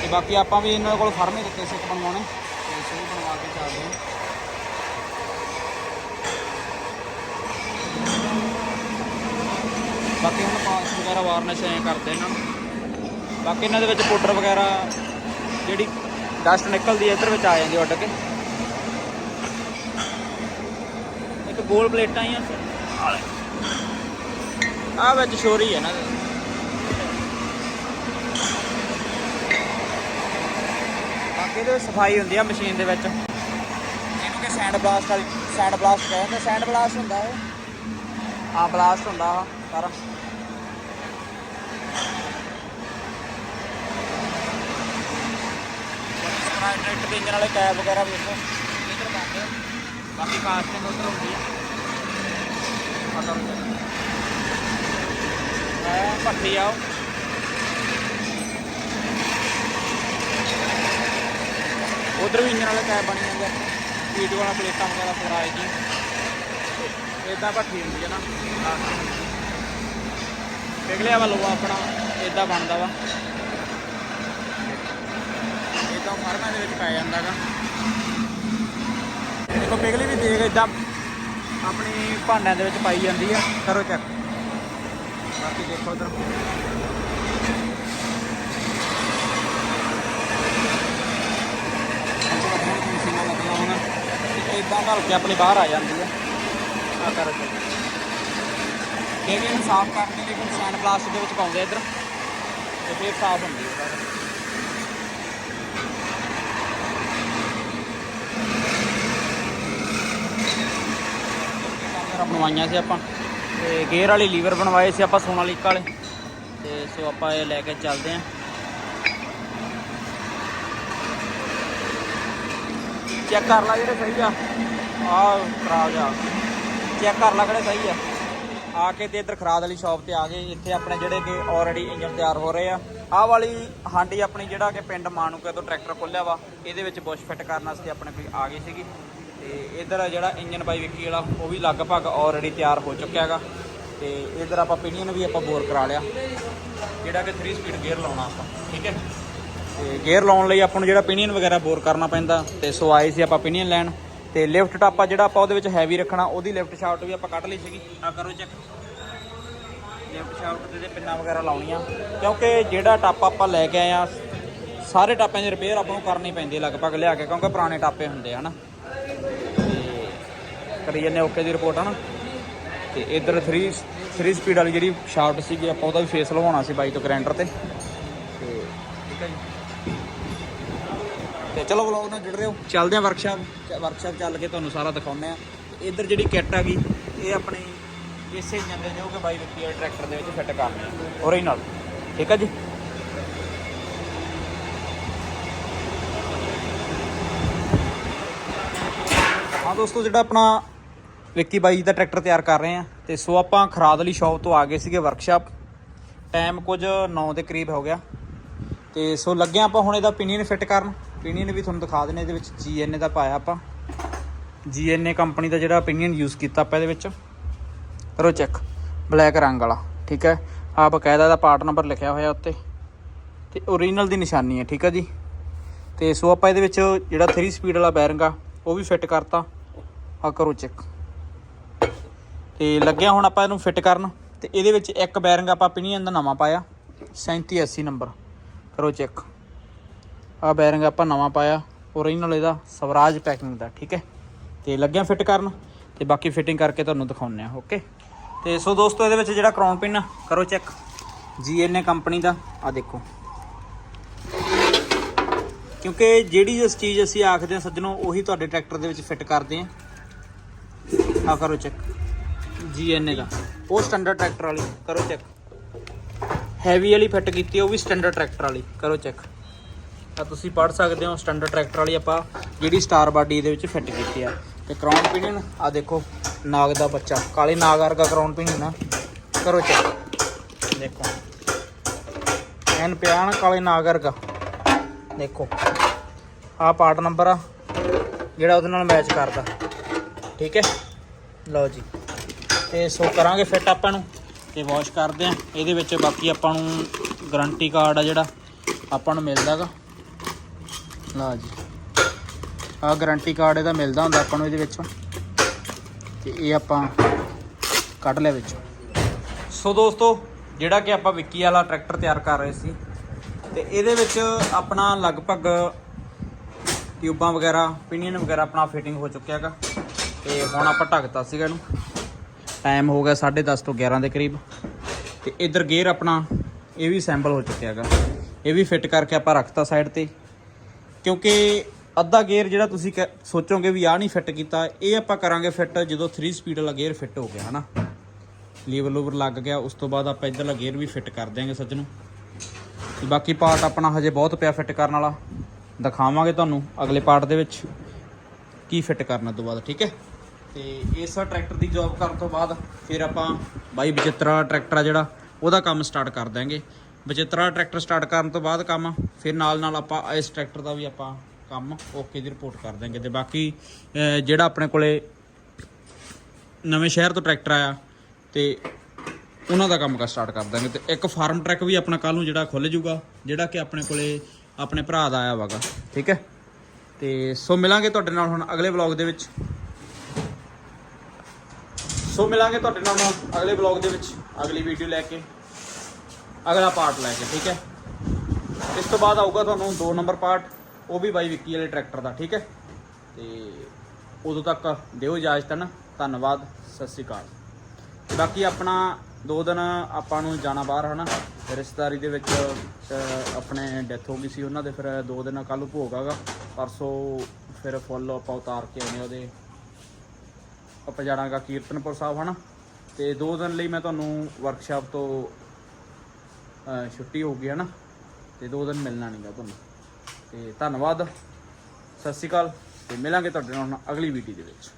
ਤੇ ਬਾਕੀ ਆਪਾਂ ਵੀ ਇਹਨਾਂ ਕੋਲ ਫਰਮੇ ਦਿੱਤੇ ਸੀ ਇੱਕ ਬਣਵਾਉਣੇ। ਤੇ ਇਸ ਬਣਵਾ ਕੇ ਚੱਲਦੇ ਹਾਂ। ਬਾਕੀ ਹੁਣ ਪਾਸ ਵਗੈਰਾ ਵਾਰਨਿਸ਼ ਐ ਕਰਦੇ ਇਹਨਾਂ ਨੂੰ। ਬਾਕੀ ਇਹਨਾਂ ਦੇ ਵਿੱਚ ਪਾਊਡਰ ਵਗੈਰਾ ਜਿਹੜੀ ਡਸਟ ਨਿਕਲਦੀ ਹੈ ਇੱਧਰ ਵਿੱਚ ਆ ਜਾਂਦੀ ਉੱਡ ਕੇ। ਇੱਕ ਗੋਲ ਪਲੇਟਾਂ ਹੀ ਆ ਆ ਵਿੱਚ ਸ਼ੋਰੀ ਹੈ ਨਾ ਬਾਕੀ ਇਹਦੇ ਵਿੱਚ ਸਫ਼ਾਈ ਹੁੰਦੀ ਆ ਮਸ਼ੀਨ ਦੇ ਵਿੱਚ। ਇਹਨੂੰ ਕਿ ਸੈਂਡ ਬਲਾਸਟ ਵਾਲੀ ਸੈਂਡ ਬਲਾਸਟ ਕਹਿੰਦੇ ਸੈਂਡ ਬਲਾਸਟ ਹੁੰਦਾ ਇਹ। ਆ ਬਲਾਸਟ ਹੁੰਦਾ ਆ ਸਾਰਾ ਟਰੈਕਟਰ ਦੇ ਇੰਜਨ ਵਾਲੇ ਕੈਬ ਵਗੈਰਾ ਵੇਖੋ ਇੱਧਰ ਬੰਦੇ ਆ। ਬਾਕੀ ਕਾਸਟਿੰਗ ਉੱਧਰ ਹੁੰਦੀ ਹੈ ਪਤਾ ਨਹੀਂ ਹੈ ਭੱਟੀ ਆਓ ਉਧਰ ਵੀ ਇੰਜਨ ਵਾਲੇ ਕੈਬ ਬਣ ਜਾਂਦੇ ਵੀਡੀਓ ਵਾਲਾ ਪਲੇਟਾਂ ਵਗੈਰਾ ਫਰਾਈ ਜੀ। ਇਦਾਂ ਭੱਠੀ ਹੁੰਦੀ ਹੈ ਨਾ। ਪਿਘਲਿਆ ਵਾ ਲੋਹਾ ਆਪਣਾ ਇਦਾਂ ਬਣਦਾ ਵਾ। ਇਦਾਂ ਫਾਰਮਾਂ ਦੇ ਵਿੱਚ ਪੈ ਜਾਂਦਾਗਾ। ਦੇਖੋ, ਪਿਘਲੀ ਵੀ ਦੇਖ ਇਦਾਂ ਆਪਣੀ ਭਾਂਡਿਆਂ ਦੇ ਵਿੱਚ ਪਾਈ ਜਾਂਦੀ ਆ। ਕਰੋ ਚੈੱਕ ਬਾਕੀ ਦੇਖੋ ਉਧਰ ਮਸ਼ੀਨਾਂ ਲੱਗੀਆਂ ਹੋਣ ਤੇ ਇਦਾਂ ਢਲ ਕੇ ਆਪਣੀ ਬਾਹਰ ਆ ਜਾਂਦੀ ਆ। ਆ ਕਰੋ ਚੈੱਕ ਇਹ ਇਹਨੂੰ ਸਾਫ਼ ਕਰਨ ਦੇ ਲਈ ਫਿਰ ਸੈਂਡ ਪਲਾਸਟਿਕ ਦੇ ਵਿੱਚ ਪਾਉਂਦੇ ਆ ਇੱਧਰ। ਤੇ ਫਿਰ ਸਾਫ਼ ਹੁੰਦੀ ਹੈ ਸਾਰਾ। ਬਣਵਾਈਆਂ ਸੀ ਆਪਾਂ। ਤੇ ਗੇਅਰ ਵਾਲੀ ਲੀਵਰ ਬਣਵਾਏ ਸੀ ਆਪਾਂ ਸੋਨਾਲੀਕਾ ਵਾਲੇ। ਤੇ ਸੋ ਆਪਾਂ ਇਹ ਲੈ ਕੇ ਚੱਲਦੇ ਆਂ। ਚੈੱਕ ਕਰ ਲਾ ਜਿਹੜੇ ਸਹੀ ਆ। ਆ ਖਰਾਬ ਜਾ। ਚੈੱਕ ਕਰ ਲਾ ਕਿਹੜੇ ਸਹੀ ਆ। ਆ ਕੇ ਤੇ ਇੱਧਰ ਖਰਾਦ ਵਾਲੀ ਸ਼ਾਪ ਤੇ ਆ ਗਏ। ਇੱਥੇ ਆਪਣੇ ਜਿਹੜੇ ਕਿ ਆਲਰੇਡੀ ਇੰਜਨ ਤਿਆਰ ਹੋ ਰਹੇ ਆ। ਆਹ ਵਾਲੀ ਹਾਂਡੀ ਆਪਣੀ ਜਿਹੜਾ ਕਿ ਪਿੰਡ ਮਾਨੂਕੇ ਤੋਂ ਟਰੈਕਟਰ ਖੋਲਿਆ ਵਾ, ਇਹਦੇ ਵਿੱਚ ਬੁਸ਼ ਫਿੱਟ ਕਰਨ ਵਾਸਤੇ ਆਪਣੇ ਕੋਈ ਆ ਗਈ ਸੀਗੀ। ਤੇ ਇਧਰ ਜਿਹੜਾ ਇੰਜਨ ਬਾਈ ਵਿੱਕੀ ਵਾਲਾ, ਉਹ ਵੀ ਲਗਭਗ ਆਲਰੇਡੀ ਤਿਆਰ ਹੋ ਚੁੱਕਿਆ ਹੈਗਾ। ਤੇ ਇਧਰ ਆਪਾਂ ਪਿਨੀਅਨ ਵੀ ਆਪਾਂ ਬੋਰ ਕਰਾ ਲਿਆ। ਜਿਹੜਾ ਕਿ 3 ਸਪੀਡ ਗੇਅਰ ਲਾਉਣਾ ਆਪਾਂ, ਠੀਕ ਹੈ? ਤੇ ਗੇਅਰ ਲਾਉਣ ਲਈ ਆਪਾਂ ਨੂੰ ਜਿਹੜਾ ਪਿਨੀਅਨ ਵਗੈਰਾ ਬੋਰ ਕਰਨਾ ਪੈਂਦਾ। ਤੇ ਸੋ ਆਏ ਸੀ ਆਪਾਂ ਪਿਨੀਅਨ ਲੈਣ। ਤੇ ਲਿਫਟ ਟਾਪਾ ਜਿਹੜਾ ਆਪਾਂ ਉਹਦੇ ਵਿੱਚ ਹੈਵੀ ਰੱਖਣਾ, ਉਹਦੀ ਲਿਫਟ ਸ਼ਾਫਟ ਵੀ ਆਪਾਂ ਕੱਢ ਲਈ ਸੀਗੀ। ਆ ਕਰੋ ਚੈੱਕ ਲਿਫਟ ਸ਼ਾਫਟ ਦੇ ਪਿੰਨਾਂ ਵਗੈਰਾ ਲਾਉਣੀਆਂ। ਕਿਉਂਕਿ ਜਿਹੜਾ ਟਾਪਾ ਆਪਾਂ ਲੈ ਕੇ ਆਏ ਆ, ਸਾਰੇ ਟਾਪਿਆਂ ਦੀ ਰਿਪੇਅਰ ਆਪਾਂ ਨੂੰ ਕਰਨੀ ਪੈਂਦੀ ਲਗਭਗ ਲਿਆ ਕੇ, ਕਿਉਂਕਿ ਪੁਰਾਣੇ ਟਾਪੇ ਹੁੰਦੇ ਆ, ਹਨਾ। ਤੇ ਕਰੀ ਜਾਂਦੇ ਓਕੇ ਦੀ ਰਿਪੋਰਟ ਹਨਾ। ਤੇ ਇਧਰ 3 3 ਸਪੀਡ ਵਾਲੀ ਜਿਹੜੀ ਸ਼ਾਫਟ ਸੀਗੀ, ਆਪਾਂ ਉਹਦਾ ਵੀ ਫੇਸ ਲਵਾਉਣਾ ਸੀ ਬਾਈ ਤੋਂ ਗ੍ਰੈਂਡਰ ਤੇ ਠੀਕ ਹੈ ਜੀ ਤੇ ਚਲੋ ਵਲੌਗ ਨਾਲ ਜੁੜ ਰਹੇ। ਹੋ ਚੱਲਦੇ ਆ ਵਰਕਸ਼ਾਪ ਵਰਕਸ਼ਾਪ ਚੱਲ ਕੇ ਤੁਹਾਨੂੰ ਸਾਰਾ ਦਿਖਾਉਂਦੇ ਆ ਇਧਰ ਜਿਹੜੀ ਕਿੱਟ ਆ ਗਈ ਇਹ ਆਪਣੀ ਇਸੇ ਇੰਜਨ ਦੇ ਜੋ ਕਿ ਬਾਈ ਵਿੱਕੀ ਵਾਲੇ ਟਰੈਕਟਰ ਦੇ ਵਿੱਚ ਫਿੱਟ ਕਰਨੀ ਆ ਓਰੀਜਨਲ ਠੀਕ ਹੈ ਜੀ? ਹਾਂ ਦੋਸਤੋ ਜਿਹੜਾ ਆਪਣਾ ਵਿੱਕੀ ਬਾਈ ਦਾ ਟਰੈਕਟਰ ਤਿਆਰ ਕਰ ਰਹੇ ਆ ਤੇ ਸੋ ਆਪਾਂ ਖਰਾਦ ਵਾਲੀ ਸ਼ਾਪ ਤੋਂ ਆ ਗਏ ਸੀਗੇ ਵਰਕਸ਼ਾਪ ਟਾਈਮ ਕੁਝ 9 ਦੇ ਕਰੀਬ ਹੋ ਗਿਆ। ਤੇ ਸੋ ਲੱਗੇ ਆਪਾਂ ਹੁਣ ਇਹਦਾ ਪਿਨੀਅਨ ਫਿੱਟ ਕਰਨ। ਪਿਨੀਅਨ ਵੀ ਤੁਹਾਨੂੰ ਦਿਖਾ ਦਿੰਨੇ ਇਹਦੇ ਵਿੱਚ ਜੀਐਨਏ ਦਾ ਪਾਇਆ ਆਪਾਂ। ਜੀਐਨਏ ਕੰਪਨੀ ਦਾ ਜਿਹੜਾ ਪਿਨੀਅਨ ਯੂਜ਼ ਕੀਤਾ ਆਪਾਂ ਇਹਦੇ ਵਿੱਚ। ਕਰੋ ਚੈੱਕ ਬਲੈਕ ਰੰਗ ਵਾਲਾ, ਠੀਕ ਹੈ? ਆ ਬਕਾਇਦਾ ਦਾ ਪਾਰਟ ਨੰਬਰ ਲਿਖਿਆ ਹੋਇਆ ਉੱਤੇ। ਤੇ ਓਰੀਜਨਲ ਦੀ ਨਿਸ਼ਾਨੀ ਹੈ, ਠੀਕ ਹੈ ਜੀ? ਤੇ ਸੋ ਆਪਾਂ ਇਹਦੇ ਵਿੱਚ ਜਿਹੜਾ 3 ਸਪੀਡ ਵਾਲਾ ਬੈਰਿੰਗ ਆ ਉਹ ਵੀ ਫਿੱਟ ਕਰਤਾ। ਆ ਕਰੋ ਚੈੱਕ ਤੇ ਲੱਗਿਆ ਹੁਣ ਆਪਾਂ ਇਹਨੂੰ ਫਿੱਟ ਕਰਨ। ਤੇ ਇਹਦੇ ਵਿੱਚ ਇੱਕ ਬੈਰਿੰਗ ਆਪਾਂ ਪਿਨੀਅਨ ਦਾ ਨਵਾਂ ਪਾਇਆ। 3780 ਨੰਬਰ ਕਰੋ ਚੈੱਕ ਆ ਬੈਰਿੰਗ ਆਪਾਂ ਨਵਾਂ ਪਾਇਆ ਓਰੀਜਨਲ ਇਹਦਾ ਸਵਰਾਜ ਪੈਕਿੰਗ ਦਾ ਠੀਕ ਹੈ? ਤੇ ਲੱਗਿਆ ਫਿੱਟ ਕਰਨ ਤੇ ਬਾਕੀ ਫਿਟਿੰਗ ਕਰਕੇ ਤੁਹਾਨੂੰ ਦਿਖਾਉਂਦੇ ਆ ਓਕੇ ਤੇ ਸੋ ਦੋਸਤੋ ਇਹਦੇ ਵਿੱਚ ਜਿਹੜਾ ਕਰਾਉਨ ਪਿੰਨ ਆ, ਕਰੋ ਚੈੱਕ ਜੀਐਨਏ ਕੰਪਨੀ ਦਾ ਆ ਦੇਖੋ। ਕਿਉਂਕਿ ਜਿਹੜੀ ਜਿਸ ਚੀਜ਼ ਅਸੀਂ ਆਖਦੇ ਹਾਂ ਸੱਜਣੋ ਉਹੀ ਤੁਹਾਡੇ ਟਰੈਕਟਰ ਦੇ ਵਿੱਚ ਫਿੱਟ ਕਰਦੇ ਆ ਆ ਕਰੋ ਚੈੱਕ ਜੀਐਨਏ ਦਾ। ਉਹ ਸਟੈਂਡਰਡ ਟਰੈਕਟਰ ਵਾਲੀ ਕਰੋ ਚੈੱਕ ਹੈਵੀ ਵਾਲੀ ਫਿੱਟ ਕੀਤੀ ਉਹ ਵੀ ਸਟੈਂਡਰਡ ਟਰੈਕਟਰ ਵਾਲੀ ਕਰੋ ਚੈੱਕ ਤਾਂ ਤੁਸੀਂ ਪੜ੍ਹ ਸਕਦੇ ਹੋ ਸਟੈਂਡਰਡ ਟਰੈਕਟਰ ਵਾਲੀ ਆਪਾਂ ਜਿਹੜੀ ਸਟਾਰ ਬਾਡੀ ਦੇ ਵਿੱਚ ਫਿੱਟ ਕੀਤੀ ਆ। ਤੇ ਕਰਾਉਨ ਪਿਨੀਅਨ ਆ ਦੇਖੋ, ਨਾਗ ਦਾ ਬੱਚਾ। ਕਾਲੇ ਨਾਗ ਵਰਗਾ ਕਰਾਉਨ ਪਿਨੀਅਨ ਆ। ਕਰੋ ਚੈੱਕ ਦੇਖੋ। ਐਨ ਪਿਆ ਕਾਲੇ ਨਾਗ ਵਰਗਾ। ਦੇਖੋ। ਆ ਪਾਰਟ ਨੰਬਰ ਆ, ਜਿਹੜਾ ਉਹਦੇ ਨਾਲ ਮੈਚ ਕਰਦਾ। ਠੀਕ ਹੈ? ਲਓ ਜੀ। ਤੇ ਸੋ ਕਰਾਂਗੇ ਫਿੱਟ ਆਪਾਂ ਨੂੰ। ਤੇ ਵਾਸ਼ ਕਰਦੇ ਆ। ਇਹਦੇ ਵਿੱਚ ਬਾਕੀ ਆਪਾਂ ਨੂੰ ਗਾਰੰਟੀ ਕਾਰਡ ਆ ਜਿਹੜਾ ਆਪਾਂ ਨੂੰ ਮਿਲਦਾਗਾ ਲਾ ਜੀ। ਆ ਗਾਰੰਟੀ ਕਾਰਡ ਇਹਦਾ ਮਿਲਦਾ ਹੁੰਦਾ ਆਪਾਂ ਨੂੰ ਇਹਦੇ ਵਿੱਚੋਂ। ਤੇ ਇਹ ਆਪਾਂ ਕੱਢ ਲਿਆ ਵਿੱਚੋਂ। ਸੋ ਦੋਸਤੋ, ਜਿਹੜਾ ਕਿ ਆਪਾਂ ਵਿੱਕੀ ਵਾਲਾ ਟਰੈਕਟਰ ਤਿਆਰ ਕਰ ਰਹੇ ਸੀ, ਤੇ ਇਹਦੇ ਵਿੱਚ ਆਪਣਾ ਲਗਭਗ ਟਿਊਬਾਂ ਵਗੈਰਾ ਪਿਨੀਅਨ ਵਗੈਰਾ ਆਪਣਾ ਫਿਟਿੰਗ ਹੋ ਚੁੱਕਿਆ ਹੈਗਾ। ਤੇ ਹੁਣ ਆਪਾਂ ਢੱਕਤਾ ਸੀਗਾ ਇਹਨੂੰ। ਟਾਈਮ ਹੋ ਗਿਆ 10:30 ਤੋਂ 11 ਦੇ ਕਰੀਬ। ਤੇ ਇਧਰ ਗੇਅਰ ਆਪਣਾ, ਇਹ ਵੀ ਸੈਂਪਲ ਹੋ ਚੁੱਕਿਆ ਹੈਗਾ। ਇਹ ਵੀ ਫਿੱਟ ਕਰਕੇ ਆਪਾਂ ਰੱਖਤਾ ਸਾਈਡ ਤੇ। ਕਿਉਂਕਿ ਅੱਧਾ ਗੇਅਰ ਜਿਹੜਾ ਤੁਸੀਂ ਕਹਿ- ਸੋਚੋਗੇ ਵੀ ਆਹ ਨਹੀਂ ਫਿੱਟ ਕੀਤਾ, ਇਹ ਆਪਾਂ ਕਰਾਂਗੇ ਫਿੱਟ ਜਦੋਂ 3 ਸਪੀਡ ਵਾਲਾ ਗੇਅਰ ਫਿੱਟ ਹੋ ਗਿਆ, ਹਨਾ? ਲੀਵਰ ਲੂਵਰ ਲੱਗ ਗਿਆ, ਉਸ ਤੋਂ ਬਾਅਦ ਆਪਾਂ ਇਧਰਲਾ ਗੇਅਰ ਵੀ ਫਿੱਟ ਕਰ ਦਿਆਂਗੇ ਸੱਜਣੋ। ਤੇ ਬਾਕੀ ਪਾਰਟ ਆਪਣਾ ਹਜੇ ਬਹੁਤ ਪਿਆ ਫਿੱਟ ਕਰਨ ਵਾਲਾ। ਦਿਖਾਵਾਂਗੇ ਤੁਹਾਨੂੰ ਅਗਲੇ ਪਾਰਟ ਦੇ ਵਿੱਚ ਕੀ ਫਿੱਟ ਕਰਨਾ ਤੋਂ ਬਾਅਦ, ਠੀਕ ਹੈ? ਤੇ ਇਸ ਟਰੈਕਟਰ ਦੀ ਜੌਬ ਕਰਨ ਤੋਂ ਬਾਅਦ ਫਿਰ ਆਪਾਂ ਬਾਈ ਬਚਿੱਤਰਾ ਟਰੈਕਟਰ ਆ ਜਿਹੜਾ, ਉਹਦਾ ਕੰਮ ਸਟਾਰਟ ਕਰ ਦਾਂਗੇ ਬਚਿੱਤਰਾ ਟਰੈਕਟਰ ਸਟਾਰਟ ਕਰਨ ਤੋਂ ਬਾਅਦ ਕੰਮ, ਫਿਰ ਨਾਲ ਨਾਲ ਆਪਾਂ ਇਸ ਟਰੈਕਟਰ ਦਾ ਵੀ ਆਪਾਂ ਕੰਮ ਓਕੇ ਦੀ ਰਿਪੋਰਟ ਕਰ ਦਾਂਗੇ ਤੇ ਬਾਕੀ ਜਿਹੜਾ ਆਪਣੇ ਕੋਲੇ ਨਵੇਂ ਸ਼ਹਿਰ ਤੋਂ ਟਰੈਕਟਰ ਆਇਆ ਤੇ ਉਹਨਾਂ ਦਾ ਕੰਮ ਕਰ ਸਟਾਰਟ ਕਰ ਦਾਂਗੇ ਤੇ ਇੱਕ ਫਾਰਮ ਟਰੈਕ ਵੀ ਆਪਣਾ ਕੱਲ ਨੂੰ ਜਿਹੜਾ ਖੁੱਲ ਜਾਊਗਾ, ਜਿਹੜਾ ਕਿ ਆਪਣੇ ਕੋਲੇ ਆਪਣੇ ਭਰਾ ਦਾ ਆਇਆ ਵਾਗਾ, ਠੀਕ ਹੈ? ਤੇ ਸੋ ਮਿਲਾਂਗੇ ਤੁਹਾਡੇ ਨਾਲ ਹੁਣ ਅਗਲੇ ਵਲੌਗ ਦੇ ਵਿੱਚ। ਸੋ ਮਿਲਾਂਗੇ ਤੁਹਾਡੇ ਨਾਲ ਅਗਲੇ ਵਲੌਗ ਦੇ ਵਿੱਚ, ਅਗਲੀ ਵੀਡੀਓ ਲੈ ਕੇ। ਅਗਲਾ ਪਾਰਟ ਲੈ ਕੇ, ਠੀਕ ਹੈ? ਇਸ ਤੋਂ ਬਾਅਦ ਆਊਗਾ ਤੁਹਾਨੂੰ 2 ਨੰਬਰ ਪਾਰਟ ਉਹ ਵੀ ਬਾਈ ਵਿੱਕੀ ਵਾਲੇ ਟਰੈਕਟਰ ਦਾ, ਠੀਕ ਹੈ? ਤੇ ਉਦੋਂ ਤੱਕ ਦਿਓ ਇਜਾਜ਼ਤ ਨਾ? ਧੰਨਵਾਦ, ਸਤਿ ਸ਼੍ਰੀ ਅਕਾਲ। ਬਾਕੀ ਆਪਣਾ ਦੋ ਦਿਨ ਆਪਾਂ ਨੂੰ ਜਾਣਾ ਬਾਹਰ ਹਨਾ ਰਿਸ਼ਤੇਦਾਰੀ ਦੇ ਵਿੱਚ ਆਪਣੇ ਡੈਥ ਹੋ ਗਈ ਸੀ ਉਹਨਾਂ ਦੇ, ਫਿਰ ਦੋ ਦਿਨ ਕੱਲ ਭੋਗ ਆਗਾ। ਪਰਸੋਂ ਫਿਰ ਫੁੱਲ ਆਪਾਂ ਉਤਾਰ ਕੇ ਆਉਣੇ ਉਹਦੇ। ਆਪਾਂ ਜਾਣਾਗਾ ਕੀਰਤਨਪੁਰ ਸਾਹਿਬ ਹਨਾ ਤੇ ਦੋ ਦਿਨ ਲਈ ਮੈਂ ਤੁਹਾਨੂੰ ਵਰਕਸ਼ਾਪ ਤੋਂ ਛੁੱਟੀ ਹੋ ਗਈ ਨਾ, ਤੇ ਦੋ ਦਿਨ ਮਿਲਣਾ ਨਹੀਂਗਾ ਤੁਹਾਨੂੰ। ਤੇ ਧੰਨਵਾਦ, ਸਤਿ ਸ਼੍ਰੀ ਅਕਾਲ, ਤੇ ਮਿਲਾਂਗੇ ਤੁਹਾਡੇ ਨਾਲ ਅਗਲੀ ਵੀਡੀਓ ਦੇ ਵਿੱਚ।